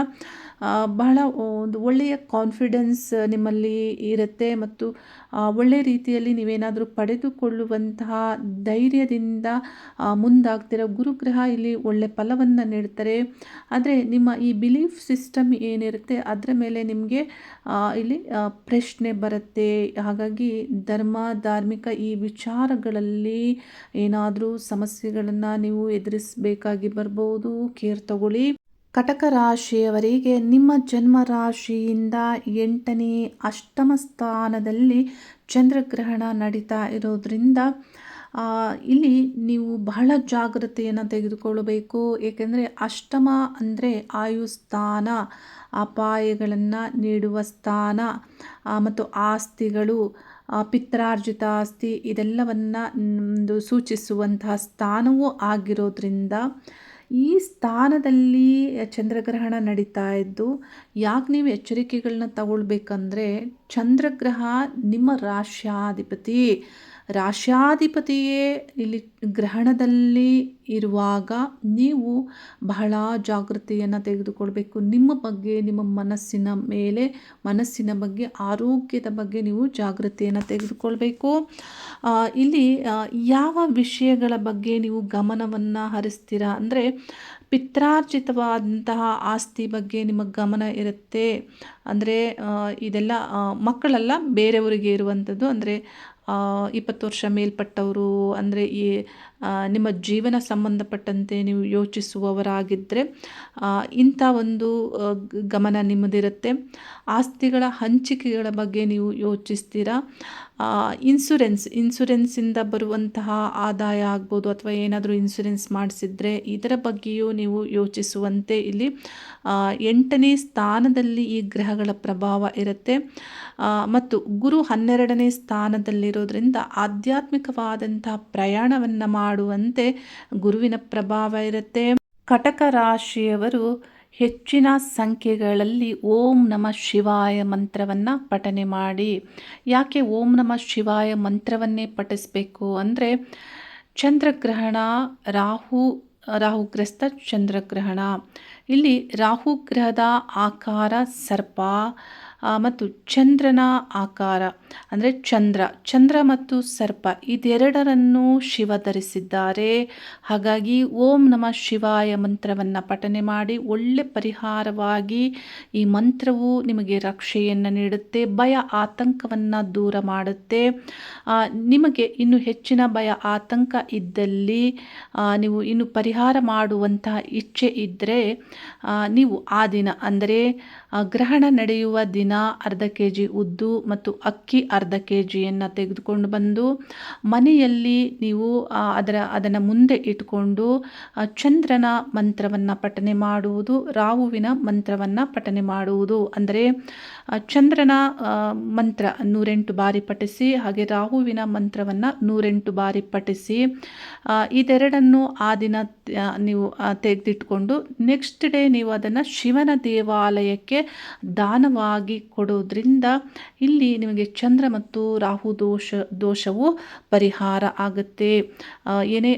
Speaker 1: ಬಹಳ ಒಂದು ಒಳ್ಳೆಯ ಕಾನ್ಫಿಡೆನ್ಸ್ ನಿಮ್ಮಲ್ಲಿ ಇರುತ್ತೆ ಮತ್ತು ಒಳ್ಳೆಯ ರೀತಿಯಲ್ಲಿ ನೀವೇನಾದರೂ ಪಡೆದುಕೊಳ್ಳುವಂತಹ ಧೈರ್ಯದಿಂದ ಮುಂದಾಗ್ತಿರೋ ಗುರುಗ್ರಹ ಇಲ್ಲಿ ಒಳ್ಳೆ ಫಲವನ್ನು ನೀಡ್ತಾರೆ. ಆದರೆ ನಿಮ್ಮ ಈ ಬಿಲೀಫ್ ಸಿಸ್ಟಮ್ ಏನಿರುತ್ತೆ, ಅದರ ಮೇಲೆ ನಿಮಗೆ ಇಲ್ಲಿ ಪ್ರಶ್ನೆ ಬರುತ್ತೆ. ಹಾಗಾಗಿ ಧರ್ಮ, ಧಾರ್ಮಿಕ ಈ ವಿಚಾರಗಳಲ್ಲಿ ಏನಾದರೂ ಸಮಸ್ಯೆಗಳನ್ನು ನೀವು ಎದುರಿಸಬೇಕಾಗಿ ಬರ್ಬೋದು. ಕೇರ್ ತಗೊಳ್ಳಿ. ಕಟಕ ರಾಶಿಯವರಿಗೆ ನಿಮ್ಮ ಜನ್ಮ ರಾಶಿಯಿಂದ ಎಂಟನೇ ಅಷ್ಟಮ ಸ್ಥಾನದಲ್ಲಿ ಚಂದ್ರಗ್ರಹಣ ನಡೀತಾ ಇರೋದ್ರಿಂದ ಇಲ್ಲಿ ನೀವು ಬಹಳ ಜಾಗ್ರತೆಯನ್ನು ತೆಗೆದುಕೊಳ್ಳಬೇಕು. ಏಕೆಂದರೆ ಅಷ್ಟಮ ಅಂದರೆ ಆಯು ಸ್ಥಾನ, ಅಪಾಯಗಳನ್ನು ನೀಡುವ ಸ್ಥಾನ ಮತ್ತು ಆಸ್ತಿಗಳು ಪಿತ್ರಾರ್ಜಿತ ಆಸ್ತಿ, ಇದೆಲ್ಲವನ್ನು ಸೂಚಿಸುವಂತಹ ಸ್ಥಾನವೂ ಆಗಿರೋದ್ರಿಂದ ಈ ಸ್ಥಾನದಲ್ಲಿ ಚಂದ್ರಗ್ರಹಣ ನಡೀತಾ ಇದ್ದು ಯಾಕೆ ನೀವು ಎಚ್ಚರಿಕೆಗಳನ್ನ ತಗೊಳ್ಬೇಕಂದ್ರೆ ಚಂದ್ರಗ್ರಹ ನಿಮ್ಮ ರಾಶ್ಯಾಧಿಪತಿ ರಾಶ್ಯಾಧಿಪತಿಯೇ ಇಲ್ಲಿ ಗ್ರಹಣದಲ್ಲಿ ಇರುವಾಗ ನೀವು ಬಹಳ ಜಾಗೃತಿಯನ್ನು ತೆಗೆದುಕೊಳ್ಬೇಕು. ನಿಮ್ಮ ಬಗ್ಗೆ, ನಿಮ್ಮ ಮನಸ್ಸಿನ ಮೇಲೆ, ಮನಸ್ಸಿನ ಬಗ್ಗೆ, ಆರೋಗ್ಯದ ಬಗ್ಗೆ ನೀವು ಜಾಗೃತಿಯನ್ನು ತೆಗೆದುಕೊಳ್ಬೇಕು. ಇಲ್ಲಿ ಯಾವ ವಿಷಯಗಳ ಬಗ್ಗೆ ನೀವು ಗಮನವನ್ನು ಹರಿಸ್ತೀರಾ ಅಂದರೆ ಪಿತ್ರಾರ್ಜಿತವಾದಂತಹ ಆಸ್ತಿ ಬಗ್ಗೆ ನಿಮ್ಮ ಗಮನ ಇರುತ್ತೆ. ಅಂದರೆ ಇದೆಲ್ಲ ಮಕ್ಕಳಲ್ಲ, ಬೇರೆಯವರಿಗೆ ಇರುವಂಥದ್ದು ಅಂದರೆ ಇಪ್ಪತ್ತು ವರ್ಷ ಮೇಲ್ಪಟ್ಟವರು ಅಂದರೆ ಈ ನಿಮ್ಮ ಜೀವನ ಸಂಬಂಧಪಟ್ಟಂತೆ ನೀವು ಯೋಚಿಸುವವರಾಗಿದ್ದರೆ ಇಂಥ ಒಂದು ಗಮನ ನಿಮ್ಮದಿರುತ್ತೆ. ಆಸ್ತಿಗಳ ಹಂಚಿಕೆಗಳ ಬಗ್ಗೆ ನೀವು ಯೋಚಿಸ್ತೀರಾ? ಇನ್ಸುರೆನ್ಸ್ ಇನ್ಸುರೆನ್ಸಿಂದ ಬರುವಂತಹ ಆದಾಯ ಆಗ್ಬೋದು ಅಥವಾ ಏನಾದರೂ ಇನ್ಸುರೆನ್ಸ್ ಮಾಡಿಸಿದ್ರೆ ಇದರ ಬಗ್ಗೆಯೂ ನೀವು ಯೋಚಿಸುವಂತೆ ಇಲ್ಲಿ ಎಂಟನೇ ಸ್ಥಾನದಲ್ಲಿ ಈ ಗ್ರಹಗಳ ಪ್ರಭಾವ ಇರುತ್ತೆ. ಮತ್ತು ಗುರು ಹನ್ನೆರಡನೇ ಸ್ಥಾನದಲ್ಲಿರೋದ್ರಿಂದ ಆಧ್ಯಾತ್ಮಿಕವಾದಂತಹ ಪ್ರಯಾಣವನ್ನು ಮಾಡುವಂತೆ ಗುರುವಿನ ಪ್ರಭಾವ ಇರುತ್ತೆ. ಕಟಕ ರಾಶಿಯವರು ಹೆಚ್ಚಿನ ಸಂಖ್ಯೆಗಳಲ್ಲಿ ಓಂ ನಮ ಶಿವಾಯ ಮಂತ್ರವನ್ನು ಪಠನೆ ಮಾಡಿ. ಯಾಕೆ ಓಂ ನಮ ಶಿವಾಯ ಮಂತ್ರವನ್ನೇ ಪಠಿಸಬೇಕು ಅಂದರೆ ಚಂದ್ರಗ್ರಹಣ, ರಾಹು, ರಾಹುಗ್ರಸ್ತ, ಚಂದ್ರಗ್ರಹಣ. ಇಲ್ಲಿ ರಾಹುಗ್ರಹದ ಆಕಾರ ಸರ್ಪ ಮತ್ತು ಚಂದ್ರನ ಆಕಾರ, ಅಂದರೆ ಚಂದ್ರ ಚಂದ್ರ ಮತ್ತು ಸರ್ಪ ಇದೆರಡರನ್ನು ಶಿವ ಧರಿಸಿದ್ದಾರೆ. ಹಾಗಾಗಿ ಓಂ ನಮ ಶಿವಾಯ ಮಂತ್ರವನ್ನು ಪಠನೆ ಮಾಡಿ ಒಳ್ಳೆ ಪರಿಹಾರವಾಗಿ ಈ ಮಂತ್ರವು ನಿಮಗೆ ರಕ್ಷೆಯನ್ನು ನೀಡುತ್ತೆ, ಭಯ ಆತಂಕವನ್ನು ದೂರ ಮಾಡುತ್ತೆ. ನಿಮಗೆ ಇನ್ನು ಹೆಚ್ಚಿನ ಭಯ ಆತಂಕ ಇದ್ದಲ್ಲಿ ನೀವು ಇನ್ನು ಪರಿಹಾರ ಮಾಡುವಂತಹ ಇಚ್ಛೆ ಇದ್ದರೆ ನೀವು ಆ ದಿನ, ಅಂದರೆ ಗ್ರಹಣ ನಡೆಯುವ ದಿನ ಅರ್ಧ ಕೆ ಜಿ ಉದ್ದು ಮತ್ತು ಅಕ್ಕಿ ಅರ್ಧ ಕೆ ಜಿಯನ್ನು ತೆಗೆದುಕೊಂಡು ಬಂದು ಮನೆಯಲ್ಲಿ ನೀವು ಅದರ, ಅದನ್ನು ಮುಂದೆ ಇಟ್ಕೊಂಡು ಚಂದ್ರನ ಮಂತ್ರವನ್ನು ಪಠನೆ ಮಾಡುವುದು, ರಾಹುವಿನ ಮಂತ್ರವನ್ನು ಪಠನೆ ಮಾಡುವುದು. ಅಂದರೆ ಚಂದ್ರನ ಮಂತ್ರ ನೂರೆಂಟು ಬಾರಿ ಪಠಿಸಿ, ಹಾಗೆ ರಾಹುವಿನ ಮಂತ್ರವನ್ನು ನೂರೆಂಟು ಬಾರಿ ಪಠಿಸಿ ಇದೆರಡನ್ನು ಆ ದಿನ ನೀವು ತೆಗೆದಿಟ್ಕೊಂಡು ನೆಕ್ಸ್ಟ್ ಡೇ ನೀವು ಅದನ್ನು ಶಿವನ ದೇವಾಲಯಕ್ಕೆ ದಾನವಾಗಿ ಕೊಡೋದ್ರಿಂದ ಇಲ್ಲಿ ನಿಮಗೆ ಚಂದ್ರ ಮತ್ತು ರಾಹು ದೋಷ, ದೋಷವು ಪರಿಹಾರ ಆಗುತ್ತೆ. ಏನೇ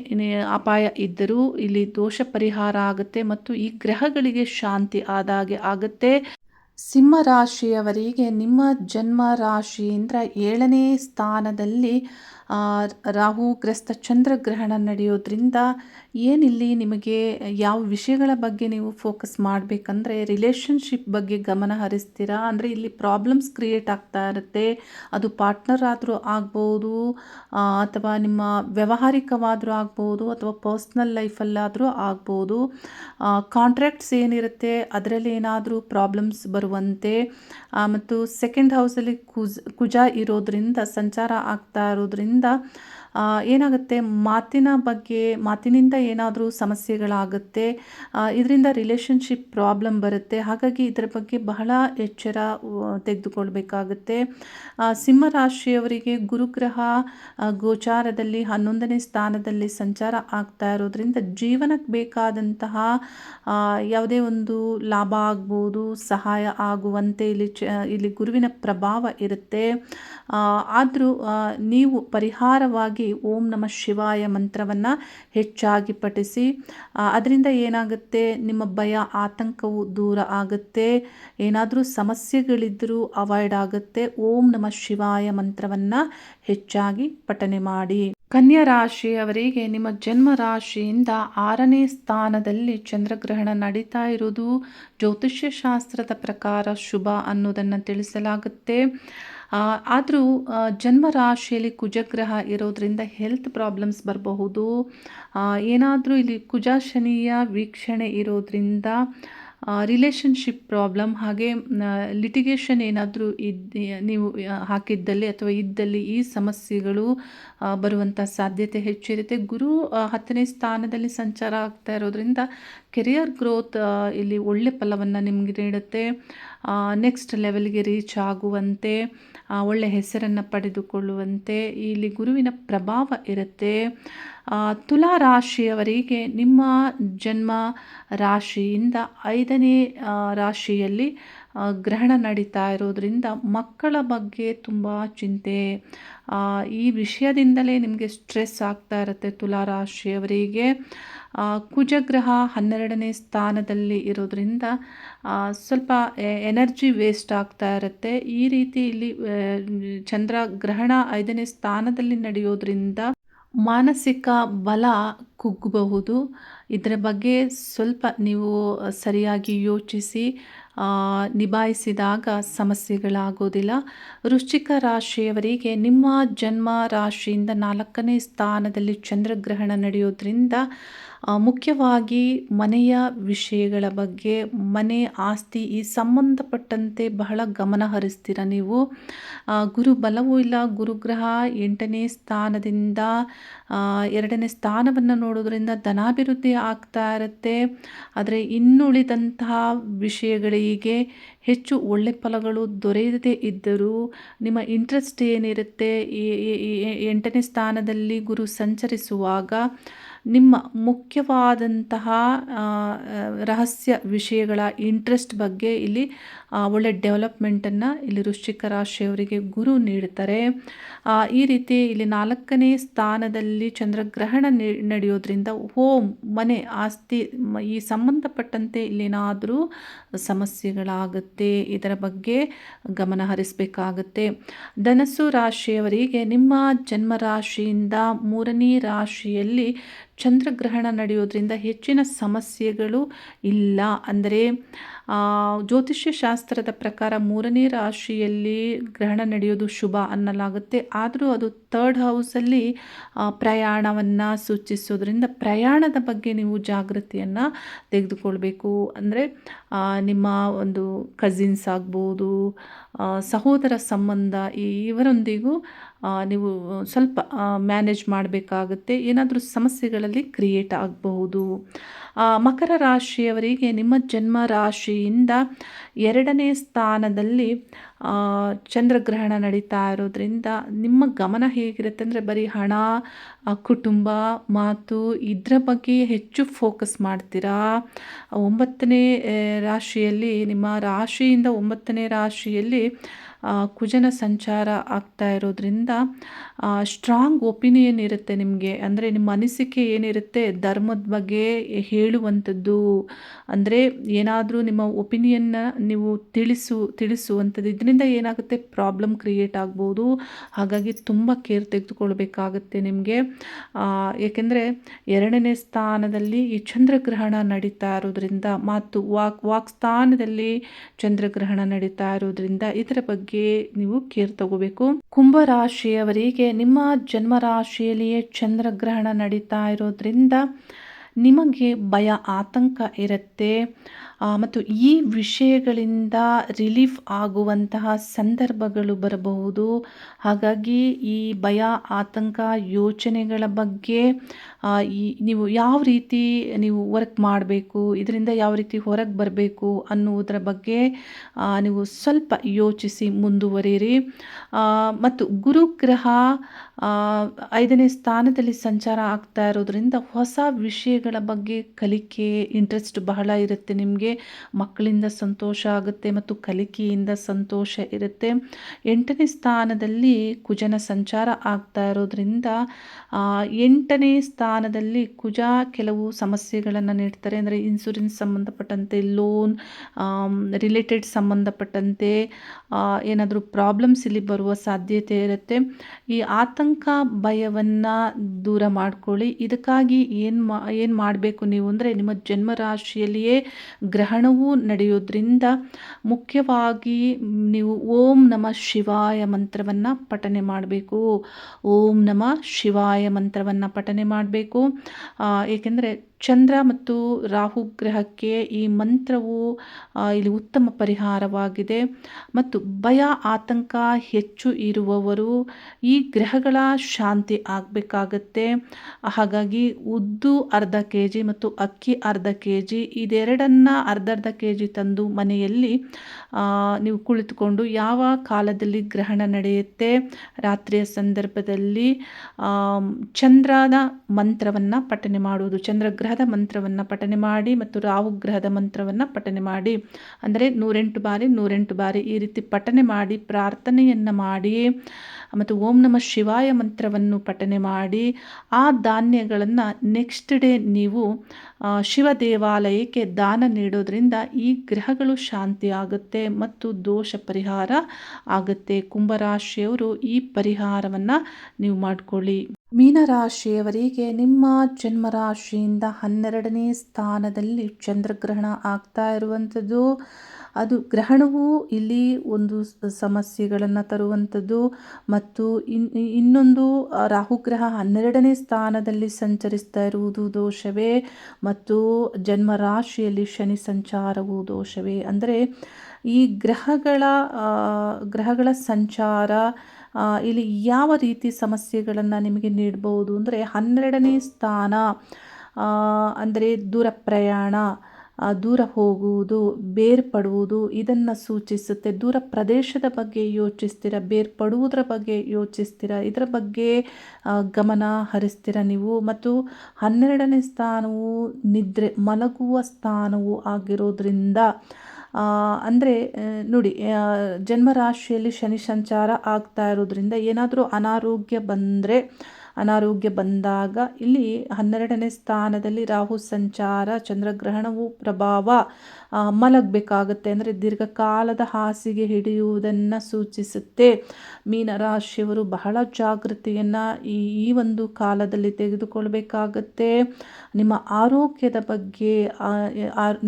Speaker 1: ಅಪಾಯ ಇದ್ದರೂ ಇಲ್ಲಿ ದೋಷ ಪರಿಹಾರ ಆಗುತ್ತೆ ಮತ್ತು ಈ ಗ್ರಹಗಳಿಗೆ ಶಾಂತಿ ಆದಾಗೆ ಆಗುತ್ತೆ. ಸಿಂಹ ರಾಶಿಯವರಿಗೆ ನಿಮ್ಮ ಜನ್ಮ ರಾಶಿಯಿಂದ ಏಳನೇ ಸ್ಥಾನದಲ್ಲಿ ರಾಹುಗ್ರಸ್ತ ಚಂದ್ರಗ್ರಹಣ ನಡೆಯೋದ್ರಿಂದ ಏನಿಲ್ಲಿ ನಿಮಗೆ ಯಾವ ವಿಷಯಗಳ ಬಗ್ಗೆ ನೀವು ಫೋಕಸ್ ಮಾಡಬೇಕಂದ್ರೆ ರಿಲೇಷನ್ಶಿಪ್ ಬಗ್ಗೆ ಗಮನ ಹರಿಸ್ತೀರಾ? ಅಂದರೆ ಇಲ್ಲಿ ಪ್ರಾಬ್ಲಮ್ಸ್ ಕ್ರಿಯೇಟ್ ಆಗ್ತಾ ಇರುತ್ತೆ. ಅದು ಪಾರ್ಟ್ನರ್ ಆದರೂ ಆಗ್ಬೋದು ಅಥವಾ ನಿಮ್ಮ ವ್ಯಾವಹಾರಿಕವಾದರೂ ಆಗ್ಬೋದು, ಅಥವಾ ಪರ್ಸ್ನಲ್ ಲೈಫಲ್ಲಾದರೂ ಆಗ್ಬೋದು. ಕಾಂಟ್ರ್ಯಾಕ್ಟ್ಸ್ ಏನಿರುತ್ತೆ, ಅದರಲ್ಲಿ ಏನಾದರೂ ಪ್ರಾಬ್ಲಮ್ಸ್ ಬರುವಂತೆ. ಮತ್ತು ಸೆಕೆಂಡ್ ಹೌಸಲ್ಲಿ ಕುಜ ಕುಜ ಇರೋದ್ರಿಂದ, ಸಂಚಾರ ಆಗ್ತಾ ಇರೋದ್ರಿಂದ ಆ, ಏನಾಗುತ್ತೆ? ಮಾತಿನ ಬಗ್ಗೆ, ಮಾತಿನಿಂದ ಏನಾದರೂ ಸಮಸ್ಯೆಗಳಾಗುತ್ತೆ ಇದರಿಂದ ರಿಲೇಷನ್ಶಿಪ್ ಪ್ರಾಬ್ಲಮ್ ಬರುತ್ತೆ. ಹಾಗಾಗಿ ಇದರ ಬಗ್ಗೆ ಬಹಳ ಎಚ್ಚರ ತೆಗೆದುಕೊಳ್ಬೇಕಾಗುತ್ತೆ. ಸಿಂಹರಾಶಿಯವರಿಗೆ ಸಿಂಹ ರಾಶಿಯವರಿಗೆ ಗುರುಗ್ರಹ ಗೋಚಾರದಲ್ಲಿ ಹನ್ನೊಂದನೇ ಸ್ಥಾನದಲ್ಲಿ ಸಂಚಾರ ಆಗ್ತಾ ಇರೋದ್ರಿಂದ ಜೀವನಕ್ಕೆ ಬೇಕಾದಂತಹ ಯಾವುದೇ ಒಂದು ಲಾಭ ಆಗ್ಬೋದು, ಸಹಾಯ ಆಗುವಂತೆ ಇಲ್ಲಿ ಚ, ಇಲ್ಲಿ ಗುರುವಿನ ಪ್ರಭಾವ ಇರುತ್ತೆ. ಆದರೂ ನೀವು ಪರಿಹಾರವಾಗಿ ಓಂ ನಮಃ ಶಿವಾಯ ಮಂತ್ರವನ್ನು ಹೆಚ್ಚಾಗಿ ಪಠಿಸಿ. ಅದರಿಂದ ಏನಾಗುತ್ತೆ? ನಿಮ್ಮ ಭಯ, ಆತಂಕವು ದೂರ ಆಗುತ್ತೆ. ಏನಾದರೂ ಸಮಸ್ಯೆಗಳಿದ್ದರೂ ಅವಾಯ್ಡ್ ಆಗುತ್ತೆ. ಓಂ ನಮಃ ಶಿವಾಯ ಮಂತ್ರವನ್ನು ಹೆಚ್ಚಾಗಿ ಪಠನೆ ಮಾಡಿ. ಕನ್ಯಾ ರಾಶಿಯವರಿಗೆ ನಿಮ್ಮ ಜನ್ಮ ರಾಶಿಯಿಂದ ಆರನೇ ಸ್ಥಾನದಲ್ಲಿ ಚಂದ್ರಗ್ರಹಣ ನಡೀತಾ ಇರುವುದು ಜ್ಯೋತಿಷ್ಯ ಶಾಸ್ತ್ರದ ಪ್ರಕಾರ ಶುಭ ಅನ್ನೋದನ್ನು ತಿಳಿಸಲಾಗುತ್ತೆ. ಆದರೂ ಜನ್ಮ ರಾಶಿಯಲ್ಲಿ ಕುಜಗ್ರಹ ಇರೋದರಿಂದ ಹೆಲ್ತ್ ಪ್ರಾಬ್ಲಮ್ಸ್ ಬರಬಹುದು. ಏನಾದರೂ ಇಲ್ಲಿ ಕುಜ ಶನಿಯ ವೀಕ್ಷಣೆ ಇರೋದ್ರಿಂದ ರಿಲೇಷನ್ಶಿಪ್ ಪ್ರಾಬ್ಲಮ್ ಹಾಗೆ ಲಿಟಿಗೇಷನ್ ಏನಾದರೂ ಇದ್, ನೀವು ಹಾಕಿದ್ದಲ್ಲಿ ಅಥವಾ ಇದ್ದಲ್ಲಿ ಈ ಸಮಸ್ಯೆಗಳು ಬರುವಂಥ ಸಾಧ್ಯತೆ ಹೆಚ್ಚಿರುತ್ತೆ. ಗುರು ಹತ್ತನೇ ಸ್ಥಾನದಲ್ಲಿ ಸಂಚಾರ ಆಗ್ತಾ ಇರೋದ್ರಿಂದ ಕೆರಿಯರ್ ಗ್ರೋತ್ ಇಲ್ಲಿ ಒಳ್ಳೆ ಫಲವನ್ನು ನಿಮಗೆ ನೀಡುತ್ತೆ. ನೆಕ್ಸ್ಟ್ ಲೆವೆಲ್ಗೆ ರೀಚ್ ಆಗುವಂತೆ. ಒಳ್ಳೆ ಹೆಸರನ್ನು ಪಡೆದುಕೊಳ್ಳುವಂತೆ ಇಲ್ಲಿ ಗುರುವಿನ ಪ್ರಭಾವ ಇರುತ್ತೆ. ತುಲಾ ರಾಶಿಯವರಿಗೆ ನಿಮ್ಮ ಜನ್ಮ ರಾಶಿಯಿಂದ ಐದನೇ ರಾಶಿಯಲ್ಲಿ ಗ್ರಹಣ ನಡೀತಾ ಇರೋದರಿಂದ ಮಕ್ಕಳ ಬಗ್ಗೆ ತುಂಬ ಚಿಂತೆ. ಈ ವಿಷಯದಿಂದಲೇ ನಿಮಗೆ ಸ್ಟ್ರೆಸ್ ಆಗ್ತಾ ಇರುತ್ತೆ ತುಲಾರಾಶಿಯವರಿಗೆ. ಕುಜಗ್ರಹ ಹನ್ನೆರಡನೇ ಸ್ಥಾನದಲ್ಲಿ ಇರೋದರಿಂದ ಸ್ವಲ್ಪ ಎನರ್ಜಿ ವೇಸ್ಟ್ ಆಗ್ತಾ ಇರುತ್ತೆ. ಈ ರೀತಿ ಇಲ್ಲಿ ಚಂದ್ರ ಗ್ರಹಣ ಐದನೇ ಸ್ಥಾನದಲ್ಲಿ ನಡೆಯೋದ್ರಿಂದ ಮಾನಸಿಕ ಬಲ ಕುಗ್ಗಬಹುದು. ಇದರ ಬಗ್ಗೆ ಸ್ವಲ್ಪ ನೀವು ಸರಿಯಾಗಿ ಯೋಚಿಸಿ ನಿಭಾಯಿಸಿದಾಗ ಸಮಸ್ಯೆಗಳಾಗೋದಿಲ್ಲ ವೃಶ್ಚಿಕ ರಾಶಿಯವರಿಗೆ ನಿಮ್ಮ ಜನ್ಮ ರಾಶಿಯಿಂದ ನಾಲ್ಕನೇ ಸ್ಥಾನದಲ್ಲಿ ಚಂದ್ರಗ್ರಹಣ ನಡೆಯೋದ್ರಿಂದ ಮುಖ್ಯವಾಗಿ ಮನೆಯ ವಿಷಯಗಳ ಬಗ್ಗೆ, ಮನೆ ಆಸ್ತಿ ಈ ಸಂಬಂಧಪಟ್ಟಂತೆ ಬಹಳ ಗಮನ ಹರಿಸ್ತೀರ ನೀವು? ಗುರು ಬಲವೂ ಇಲ್ಲ, ಗುರುಗ್ರಹ ಎಂಟನೇ ಸ್ಥಾನದಿಂದ ಎರಡನೇ ಸ್ಥಾನವನ್ನು ನೋಡೋದ್ರಿಂದ ಧನಾಭಿವೃದ್ಧಿ ಆಗ್ತಾ ಇರುತ್ತೆ. ಆದರೆ ಇನ್ನುಳಿದಂತಹ ವಿಷಯಗಳಿಗೆ ಹೆಚ್ಚು ಒಳ್ಳೆ ಫಲಗಳು ದೊರೆಯದೇ ಇದ್ದರೂ ನಿಮ್ಮ ಇಂಟ್ರೆಸ್ಟ್ ಏನಿರುತ್ತೆ? ಎಂಟನೇ ಸ್ಥಾನದಲ್ಲಿ ಗುರು ಸಂಚರಿಸುವಾಗ ನಿಮ್ಮ ಮುಖ್ಯವಾದಂತಹ ರಹಸ್ಯ ವಿಷಯಗಳ ಇಂಟ್ರೆಸ್ಟ್ ಬಗ್ಗೆ ಇಲ್ಲಿ ಒಳ್ಳೆ ಡೆವಲಪ್ಮೆಂಟನ್ನು ಇಲ್ಲಿ ವೃಶ್ಚಿಕ ರಾಶಿಯವರಿಗೆ ಗುರು ನೀಡ್ತಾರೆ. ಈ ರೀತಿ ಇಲ್ಲಿ ನಾಲ್ಕನೇ ಸ್ಥಾನದಲ್ಲಿ ಚಂದ್ರಗ್ರಹಣ ನಡೆಯೋದ್ರಿಂದ ಹೋಮ್ ಮನೆ, ಆಸ್ತಿ ಈ ಸಂಬಂಧಪಟ್ಟಂತೆ ಇಲ್ಲೇನಾದರೂ ಸಮಸ್ಯೆಗಳಾಗುತ್ತೆ. ಇದರ ಬಗ್ಗೆ ಗಮನ ಹರಿಸಬೇಕಾಗುತ್ತೆ. ಧನಸ್ಸು ರಾಶಿಯವರಿಗೆ ನಿಮ್ಮ ಜನ್ಮ ರಾಶಿಯಿಂದ ಮೂರನೇ ರಾಶಿಯಲ್ಲಿ ಚಂದ್ರಗ್ರಹಣ ನಡೆಯೋದ್ರಿಂದ ಹೆಚ್ಚಿನ ಸಮಸ್ಯೆಗಳು ಇಲ್ಲ. ಅಂದರೆ ಜ್ಯೋತಿಷ್ಯ ಶಾಸ್ತ್ರದ ಪ್ರಕಾರ ಮೂರನೇ ರಾಶಿಯಲ್ಲಿ ಗ್ರಹಣ ನಡೆಯೋದು ಶುಭ ಅನ್ನಲಾಗುತ್ತೆ. ಆದರೂ ಅದು ಥರ್ಡ್ ಹೌಸಲ್ಲಿ ಪ್ರಯಾಣವನ್ನು ಸೂಚಿಸೋದ್ರಿಂದ ಪ್ರಯಾಣದ ಬಗ್ಗೆ ನೀವು ಜಾಗೃತಿಯನ್ನು ತೆಗೆದುಕೊಳ್ಬೇಕು. ಅಂದರೆ ನಿಮ್ಮ ಒಂದು ಕಝಿನ್ಸ್ ಆಗ್ಬೋದು ಸಹೋದರ ಸಂಬಂಧ ಇವರೊಂದಿಗೂ ನೀವು ಸ್ವಲ್ಪ ಮ್ಯಾನೇಜ್ ಮಾಡಬೇಕಾಗುತ್ತೆ. ಏನಾದರೂ ಸಮಸ್ಯೆಗಳಲ್ಲಿ ಕ್ರಿಯೇಟ್ ಆಗಬಹುದು. ಮಕರ ರಾಶಿಯವರಿಗೆ ನಿಮ್ಮ ಜನ್ಮ ರಾಶಿಯಿಂದ ಎರಡನೇ ಸ್ಥಾನದಲ್ಲಿ ಚಂದ್ರಗ್ರಹಣ ನಡೀತಾ ಇರೋದ್ರಿಂದ ನಿಮ್ಮ ಗಮನ ಹೇಗಿರುತ್ತೆ ಅಂದರೆ ಬರೀ ಹಣ ಕುಟುಂಬ, ಮಾತು ಇದರ ಬಗ್ಗೆ ಹೆಚ್ಚು ಫೋಕಸ್ ಮಾಡ್ತೀರಾ? ಒಂಬತ್ತನೇ ರಾಶಿಯಲ್ಲಿ, ನಿಮ್ಮ ರಾಶಿಯಿಂದ ಒಂಬತ್ತನೇ ರಾಶಿಯಲ್ಲಿ ಕುಜನ ಸಂಚಾರ ಆಗ್ತಾ ಇರೋದ್ರಿಂದ ಸ್ಟ್ರಾಂಗ್ ಒಪಿನಿಯನ್ ಇರುತ್ತೆ ನಿಮಗೆ? ಅಂದರೆ ನಿಮ್ಮ ಅನಿಸಿಕೆ ಏನಿರುತ್ತೆ ಧರ್ಮದ ಬಗ್ಗೆ ಹೇಳುವಂಥದ್ದು? ಅಂದರೆ ಏನಾದರೂ ನಿಮ್ಮ ಒಪಿನಿಯನ್ನ ನೀವು ತಿಳಿಸು, ತಿಳಿಸುವಂಥದ್ದು. ಇದರಿಂದ ಏನಾಗುತ್ತೆ ಪ್ರಾಬ್ಲಮ್ ಕ್ರಿಯೇಟ್ ಆಗ್ಬೋದು. ಹಾಗಾಗಿ ತುಂಬ ಕೇರ್ ತೆಗೆದುಕೊಳ್ಬೇಕಾಗುತ್ತೆ ನಿಮಗೆ. ಏಕೆಂದರೆ ಎರಡನೇ ಸ್ಥಾನದಲ್ಲಿ ಈ ಚಂದ್ರಗ್ರಹಣ ನಡೀತಾ ಇರೋದ್ರಿಂದ ಮತ್ತು ವಾಕ್ ವಾಕ್ ಸ್ಥಾನದಲ್ಲಿ ಚಂದ್ರಗ್ರಹಣ ನಡೀತಾ ಇರೋದ್ರಿಂದ ಇದರ ಬಗ್ಗೆ ನೀವು ಕೇರ್ ತಗೋಬೇಕು. ಕುಂಭರಾಶಿಯವರಿಗೆ ನಿಮ್ಮ ಜನ್ಮ ರಾಶಿಯಲ್ಲಿಯೇ ಚಂದ್ರಗ್ರಹಣ ನಡೀತಾ ಇರೋದ್ರಿಂದ ನಿಮಗೆ ಭಯ, ಆತಂಕ ಇರುತ್ತೆ. ಮತ್ತು ಈ ವಿಷಯಗಳಿಂದ ರಿಲೀಫ್ ಆಗುವಂತಹ ಸಂದರ್ಭಗಳು ಬರಬಹುದು. ಹಾಗಾಗಿ ಈ ಭಯ, ಆತಂಕ ಯೋಚನೆಗಳ ಬಗ್ಗೆ ಈ, ನೀವು ಯಾವ ರೀತಿ ನೀವು ವರ್ಕ್ ಮಾಡಬೇಕು, ಇದರಿಂದ ಯಾವ ರೀತಿ ಹೊರಗೆ ಬರಬೇಕು ಅನ್ನುವುದರ ಬಗ್ಗೆ ನೀವು ಸ್ವಲ್ಪ ಯೋಚಿಸಿ ಮುಂದುವರಿಯಿರಿ. ಮತ್ತು ಗುರುಗ್ರಹ ಐದನೇ ಸ್ಥಾನದಲ್ಲಿ ಸಂಚಾರ ಆಗ್ತಾ ಇರೋದ್ರಿಂದ ಹೊಸ ವಿಷಯಗಳ ಬಗ್ಗೆ ಕಲಿಕೆ ಇಂಟ್ರೆಸ್ಟ್ ಬಹಳ ಇರುತ್ತೆ ನಿಮಗೆ. ಮಕ್ಕಳಿಂದ ಸಂತೋಷ ಆಗುತ್ತೆ ಮತ್ತು ಕಲಿಕೆಯಿಂದ ಸಂತೋಷ ಇರುತ್ತೆ. ಎಂಟನೇ ಸ್ಥಾನದಲ್ಲಿ ಕುಜನ ಸಂಚಾರ ಆಗ್ತಾ ಇರೋದ್ರಿಂದ ಎಂಟನೇ ಸ್ಥಾನದಲ್ಲಿ ಕುಜ ಕೆಲವು ಸಮಸ್ಯೆಗಳನ್ನು ನೀಡ್ತಾರೆ. ಅಂದರೆ ಇನ್ಸೂರೆನ್ಸ್ ಸಂಬಂಧಪಟ್ಟಂತೆ ಲೋನ್ ರಿಲೇಟೆಡ್ ಸಂಬಂಧಪಟ್ಟಂತೆ ಏನಾದರೂ ಪ್ರಾಬ್ಲಮ್ಸ್ ಇಲ್ಲಿ ಬರುವ ಸಾಧ್ಯತೆ ಇರುತ್ತೆ. ಈ ಆತಂಕ ಭಯವನ್ನು ದೂರ ಮಾಡ್ಕೊಳ್ಳಿ. ಇದಕ್ಕಾಗಿ ಏನು ಮಾ, ಏನು ಮಾಡಬೇಕು ನೀವು ಅಂದರೆ ನಿಮ್ಮ ಜನ್ಮ ರಾಶಿಯಲ್ಲಿಯೇ ಗ್ರಹಣವೂ ನಡೆಯೋದ್ರಿಂದ ಮುಖ್ಯವಾಗಿ ನೀವು ಓಂ ನಮ ಶಿವಾಯ ಮಂತ್ರವನ್ನು ಪಠನೆ ಮಾಡಬೇಕು. ಓಂ ನಮ ಶಿವಾಯ ಮಂತ್ರವನ್ನು ಪಠನೆ ಮಾಡಬೇಕು. ಏಕೆಂದರೆ ಚಂದ್ರ ಮತ್ತು ರಾಹು ಗ್ರಹಕ್ಕೆ ಈ ಮಂತ್ರವು ಇಲ್ಲಿ ಉತ್ತಮ ಪರಿಹಾರವಾಗಿದೆ. ಮತ್ತು ಭಯ, ಆತಂಕ ಹೆಚ್ಚು ಇರುವವರು ಈ ಗ್ರಹಗಳ ಶಾಂತಿ ಆಗಬೇಕಾಗತ್ತೆ. ಹಾಗಾಗಿ ಉದ್ದು ಅರ್ಧ ಕೆ ಜಿ ಮತ್ತು ಅಕ್ಕಿ ಅರ್ಧ ಕೆ ಜಿ ಇದೆರಡನ್ನು ಅರ್ಧ ಅರ್ಧ ಕೆ ಜಿ ತಂದು ಮನೆಯಲ್ಲಿ ನೀವು ಕುಳಿತುಕೊಂಡು ಯಾವ ಕಾಲದಲ್ಲಿ ಗ್ರಹಣ ನಡೆಯುತ್ತೆ, ರಾತ್ರಿಯ ಸಂದರ್ಭದಲ್ಲಿ ಚಂದ್ರನ ಮಂತ್ರವನ್ನು ಪಠನೆ ಮಾಡುವುದು ಚಂದ್ರಗ್ರಹದ ಮಂತ್ರವನ್ನು ಪಠನೆ ಮಾಡಿ ಮತ್ತು ರಾಹುಗ್ರಹದ ಮಂತ್ರವನ್ನು ಪಠನೆ ಮಾಡಿ. ಅಂದರೆ ನೂರೆಂಟು ಬಾರಿ ನೂರೆಂಟು ಬಾರಿ ಈ ರೀತಿ ಪಠನೆ ಮಾಡಿ, ಪ್ರಾರ್ಥನೆಯನ್ನು ಮಾಡಿ ಮತ್ತು ಓಂ ನಮ ಶಿವಾಯ ಮಂತ್ರವನ್ನು ಪಠನೆ ಮಾಡಿ ಆ ಧಾನ್ಯಗಳನ್ನು ನೆಕ್ಸ್ಟ್ ಡೇ ನೀವು ಶಿವ ದೇವಾಲಯಕ್ಕೆ ದಾನ ನೀಡೋದ್ರಿಂದ ಈ ಗ್ರಹಗಳು ಶಾಂತಿ ಆಗುತ್ತೆ ಮತ್ತು ದೋಷ ಪರಿಹಾರ ಆಗುತ್ತೆ. ಕುಂಭರಾಶಿಯವರು ಈ ಪರಿಹಾರವನ್ನು ನೀವು ಮಾಡಿಕೊಳ್ಳಿ. ಮೀನರಾಶಿಯವರಿಗೆ ನಿಮ್ಮ ಜನ್ಮರಾಶಿಯಿಂದ ಹನ್ನೆರಡನೇ ಸ್ಥಾನದಲ್ಲಿ ಚಂದ್ರಗ್ರಹಣ ಆಗ್ತಾ ಇರುವಂಥದ್ದು. ಅದು ಗ್ರಹಣವು ಇಲ್ಲಿ ಒಂದು ಸಮಸ್ಯೆಗಳನ್ನು ತರುವಂಥದ್ದು ಮತ್ತು ಇನ್, ಇನ್ನೊಂದು ರಾಹುಗ್ರಹ ಹನ್ನೆರಡನೇ ಸ್ಥಾನದಲ್ಲಿ ಸಂಚರಿಸ್ತಾ ಇರುವುದು ದೋಷವೇ ಮತ್ತು ಜನ್ಮ ರಾಶಿಯಲ್ಲಿ ಶನಿ ಸಂಚಾರವು ದೋಷವೇ. ಅಂದರೆ ಈ ಗ್ರಹಗಳ ಗ್ರಹಗಳ ಸಂಚಾರ ಇಲ್ಲಿ ಯಾವ ರೀತಿ ಸಮಸ್ಯೆಗಳನ್ನು ನಿಮಗೆ ನೀಡಬಹುದು ಅಂದರೆ ಹನ್ನೆರಡನೇ ಸ್ಥಾನ ಅಂದರೆ ದೂರ ಪ್ರಯಾಣ ದೂರ ಹೋಗುವುದು, ಬೇರ್ಪಡುವುದು ಇದನ್ನು ಸೂಚಿಸುತ್ತೆ. ದೂರ ಪ್ರದೇಶದ ಬಗ್ಗೆ ಯೋಚಿಸ್ತೀರ, ಬೇರ್ಪಡುವುದರ ಬಗ್ಗೆ ಯೋಚಿಸ್ತೀರ, ಇದರ ಬಗ್ಗೆ ಗಮನ ಹರಿಸ್ತೀರ ನೀವು. ಮತ್ತು ಹನ್ನೆರಡನೇ ಸ್ಥಾನವು ನಿದ್ರೆ, ಮಲಗುವ ಸ್ಥಾನವು ಆಗಿರೋದ್ರಿಂದ ಅಂದರೆ ನೋಡಿ ಜನ್ಮರಾಶಿಯಲ್ಲಿ ಶನಿ ಸಂಚಾರ ಆಗ್ತಾ ಇರೋದ್ರಿಂದ ಏನಾದರೂ ಅನಾರೋಗ್ಯ ಬಂದರೆ ಅನಾರೋಗ್ಯ ಬಂದಾಗ ಇಲ್ಲಿ ಹನ್ನೆರಡನೇ ಸ್ಥಾನದಲ್ಲಿ ರಾಹು ಸಂಚಾರ, ಚಂದ್ರಗ್ರಹಣವು ಪ್ರಭಾವ ಮಲಗಬೇಕಾಗುತ್ತೆ ಅಂದರೆ ದೀರ್ಘಕಾಲದ ಹಾಸಿಗೆ ಹಿಡಿಯುವುದನ್ನು ಸೂಚಿಸುತ್ತೆ. ಮೀನರಾಶಿಯವರು ಬಹಳ ಜಾಗೃತಿಯನ್ನು ಈ ಒಂದು ಕಾಲದಲ್ಲಿ ತೆಗೆದುಕೊಳ್ಬೇಕಾಗತ್ತೆ. ನಿಮ್ಮ ಆರೋಗ್ಯದ ಬಗ್ಗೆ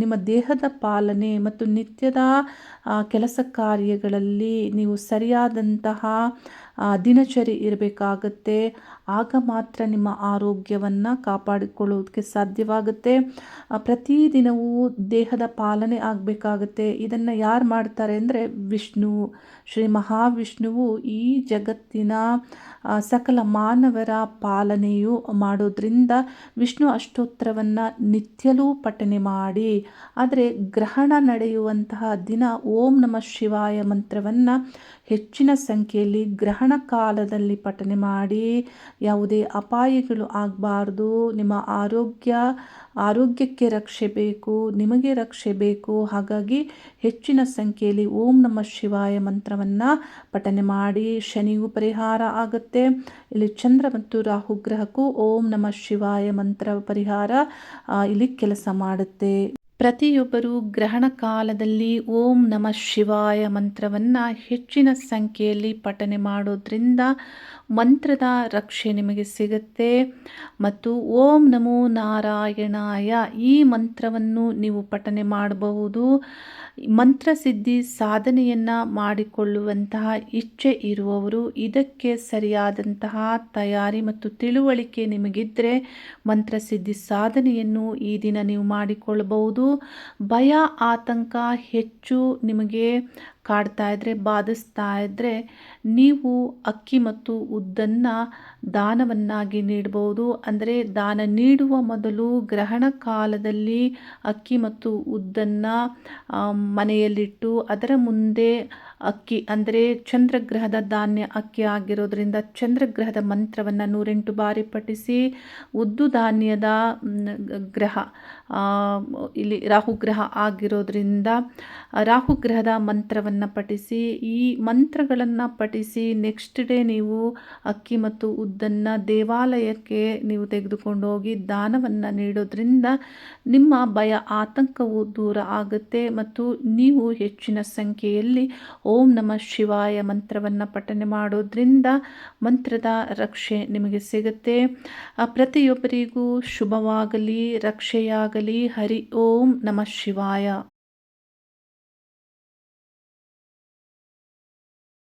Speaker 1: ನಿಮ್ಮ ದೇಹದ ಪಾಲನೆ ಮತ್ತು ನಿತ್ಯದ ಕೆಲಸ ಕಾರ್ಯಗಳಲ್ಲಿ ನೀವು ಸರಿಯಾದಂತಹ ದಿನಚರಿ ಇರಬೇಕಾಗತ್ತೆ. ಆಗ ಮಾತ್ರ ನಿಮ್ಮ ಆರೋಗ್ಯವನ್ನು ಕಾಪಾಡಿಕೊಳ್ಳೋದಕ್ಕೆ ಸಾಧ್ಯವಾಗುತ್ತೆ. ಪ್ರತಿದಿನವೂ ದೇಹದ ಪಾಲನೆ ಆಗಬೇಕಾಗುತ್ತೆ. ಇದನ್ನು ಯಾರು ಮಾಡ್ತಾರೆ ಅಂದರೆ ವಿಷ್ಣು, ಶ್ರೀ ಮಹಾವಿಷ್ಣುವು ಈ ಜಗತ್ತಿನ ಸಕಲ ಮಾನವರ ಪಾಲನೆಯು ಮಾಡೋದ್ರಿಂದ ವಿಷ್ಣು ಅಷ್ಟೋತ್ತರವನ್ನು ನಿತ್ಯಲೂ ಪಠನೆ ಮಾಡಿ, ಆದರೆ ಗ್ರಹಣ ನಡೆಯುವಂತಹ ದಿನ ಓಂ ನಮ ಶಿವಾಯ ಮಂತ್ರವನ್ನು ಹೆಚ್ಚಿನ ಸಂಖ್ಯೆಯಲ್ಲಿ ಗ್ರಹಣ ಕಾಲದಲ್ಲಿ ಪಠನೆ ಮಾಡಿ ಯಾವುದೇ ಅಪಾಯಗಳು ಆಗಬಾರ್ದು. ನಿಮ್ಮ ಆರೋಗ್ಯ, ಆರೋಗ್ಯಕ್ಕೆ ರಕ್ಷೆ ಬೇಕು, ನಿಮಗೆ ರಕ್ಷೆ ಬೇಕು. ಹಾಗಾಗಿ ಹೆಚ್ಚಿನ ಸಂಖ್ಯೆಯಲ್ಲಿ ಓಂ ನಮ ಶಿವಾಯ ಮಂತ್ರವನ್ನು ಪಠನೆ ಮಾಡಿ. ಶನಿಗೂ ಪರಿಹಾರ ಆಗುತ್ತೆ. ಇಲ್ಲಿ ಚಂದ್ರ ಮತ್ತು ರಾಹು ಗ್ರಹಕ್ಕೂ ಓಂ ನಮ ಶಿವಾಯ ಮಂತ್ರ ಪರಿಹಾರ ಇಲ್ಲಿ ಕೆಲಸ ಮಾಡುತ್ತೆ. ಪ್ರತಿಯೊಬ್ಬರು ಗ್ರಹಣ ಕಾಲದಲ್ಲಿ ಓಂ ನಮ ಶಿವಾಯ ಮಂತ್ರವನ್ನು ಹೆಚ್ಚಿನ ಸಂಖ್ಯೆಯಲ್ಲಿ ಪಠನೆ ಮಾಡೋದ್ರಿಂದ ಮಂತ್ರದ ರಕ್ಷೆ ನಿಮಗೆ ಸಿಗುತ್ತೆ. ಮತ್ತು ಓಂ ನಮೋ ನಾರಾಯಣಾಯ, ಈ ಮಂತ್ರವನ್ನು ನೀವು ಪಠನೆ ಮಾಡಬಹುದು. ಮಂತ್ರಸಿದ್ಧಿ ಸಾಧನೆಯನ್ನು ಮಾಡಿಕೊಳ್ಳುವಂತಹ ಇಚ್ಛೆ ಇರುವವರು ಇದಕ್ಕೆ ಸರಿಯಾದಂತಹ ತಯಾರಿ ಮತ್ತು ತಿಳುವಳಿಕೆ ನಿಮಗಿದ್ದರೆ ಮಂತ್ರಸಿದ್ಧಿ ಸಾಧನೆಯನ್ನು ಈ ದಿನ ನೀವು ಮಾಡಿಕೊಳ್ಳಬಹುದು. ಭಯ, ಆತಂಕ ಹೆಚ್ಚು ನಿಮಗೆ ಕಾಡ್ತಾ ಇದ್ದರೆ ಬಾಧಿಸ್ತಾ ಇದ್ದರೆ ನೀವು ಅಕ್ಕಿ ಮತ್ತು ಉದ್ದನ್ನು ದಾನವನ್ನಾಗಿ ನೀಡಬಹುದು ಅಂದರೆ ದಾನ ನೀಡುವ ಮೊದಲು ಗ್ರಹಣ ಕಾಲದಲ್ಲಿ ಅಕ್ಕಿ ಮತ್ತು ಉದ್ದನ್ನು ಮನೆಯಲ್ಲಿಟ್ಟು ಅದರ ಮುಂದೆ ಅಕ್ಕಿ ಅಂದರೆ ಚಂದ್ರಗ್ರಹದ ಧಾನ್ಯ ಅಕ್ಕಿ ಆಗಿರೋದ್ರಿಂದ ಚಂದ್ರಗ್ರಹದ ಮಂತ್ರವನ್ನು ನೂರೆಂಟು ಬಾರಿ ಪಠಿಸಿ ಉದ್ದು ಧಾನ್ಯದ ಗ್ರಹ ಇಲ್ಲಿ ರಾಹುಗ್ರಹ ಆಗಿರೋದ್ರಿಂದ ರಾಹುಗ್ರಹದ ಮಂತ್ರವನ್ನು ಪಠಿಸಿ, ಈ ಮಂತ್ರಗಳನ್ನು ಪಠಿಸಿ ನೆಕ್ಸ್ಟ್ ಡೇ ನೀವು ಅಕ್ಕಿ ಮತ್ತು ಉದ್ದನ್ನು ದೇವಾಲಯಕ್ಕೆ ನೀವು ತೆಗೆದುಕೊಂಡು ಹೋಗಿ ದಾನವನ್ನು ನೀಡೋದ್ರಿಂದ ನಿಮ್ಮ ಭಯ, ಆತಂಕವು ದೂರ ಆಗುತ್ತೆ ಮತ್ತು ನೀವು ಹೆಚ್ಚಿನ ಸಂಖ್ಯೆಯಲ್ಲಿ ಓಂ ನಮಃ ಶಿವಾಯ. ಮಂತ್ರವನ್ನು ಪಠನೆ ಮಾಡೋದ್ರಿಂದ ಮಂತ್ರದ ರಕ್ಷೆ ನಿಮಗೆ ಸಿಗುತ್ತೆ. ಪ್ರತಿಯೊಬ್ಬರಿಗೂ ಶುಭವಾಗಲಿ, ರಕ್ಷೆಯಾಗಲಿ. ಹರಿ ಓಂ ನಮಃ ಶಿವಾಯ.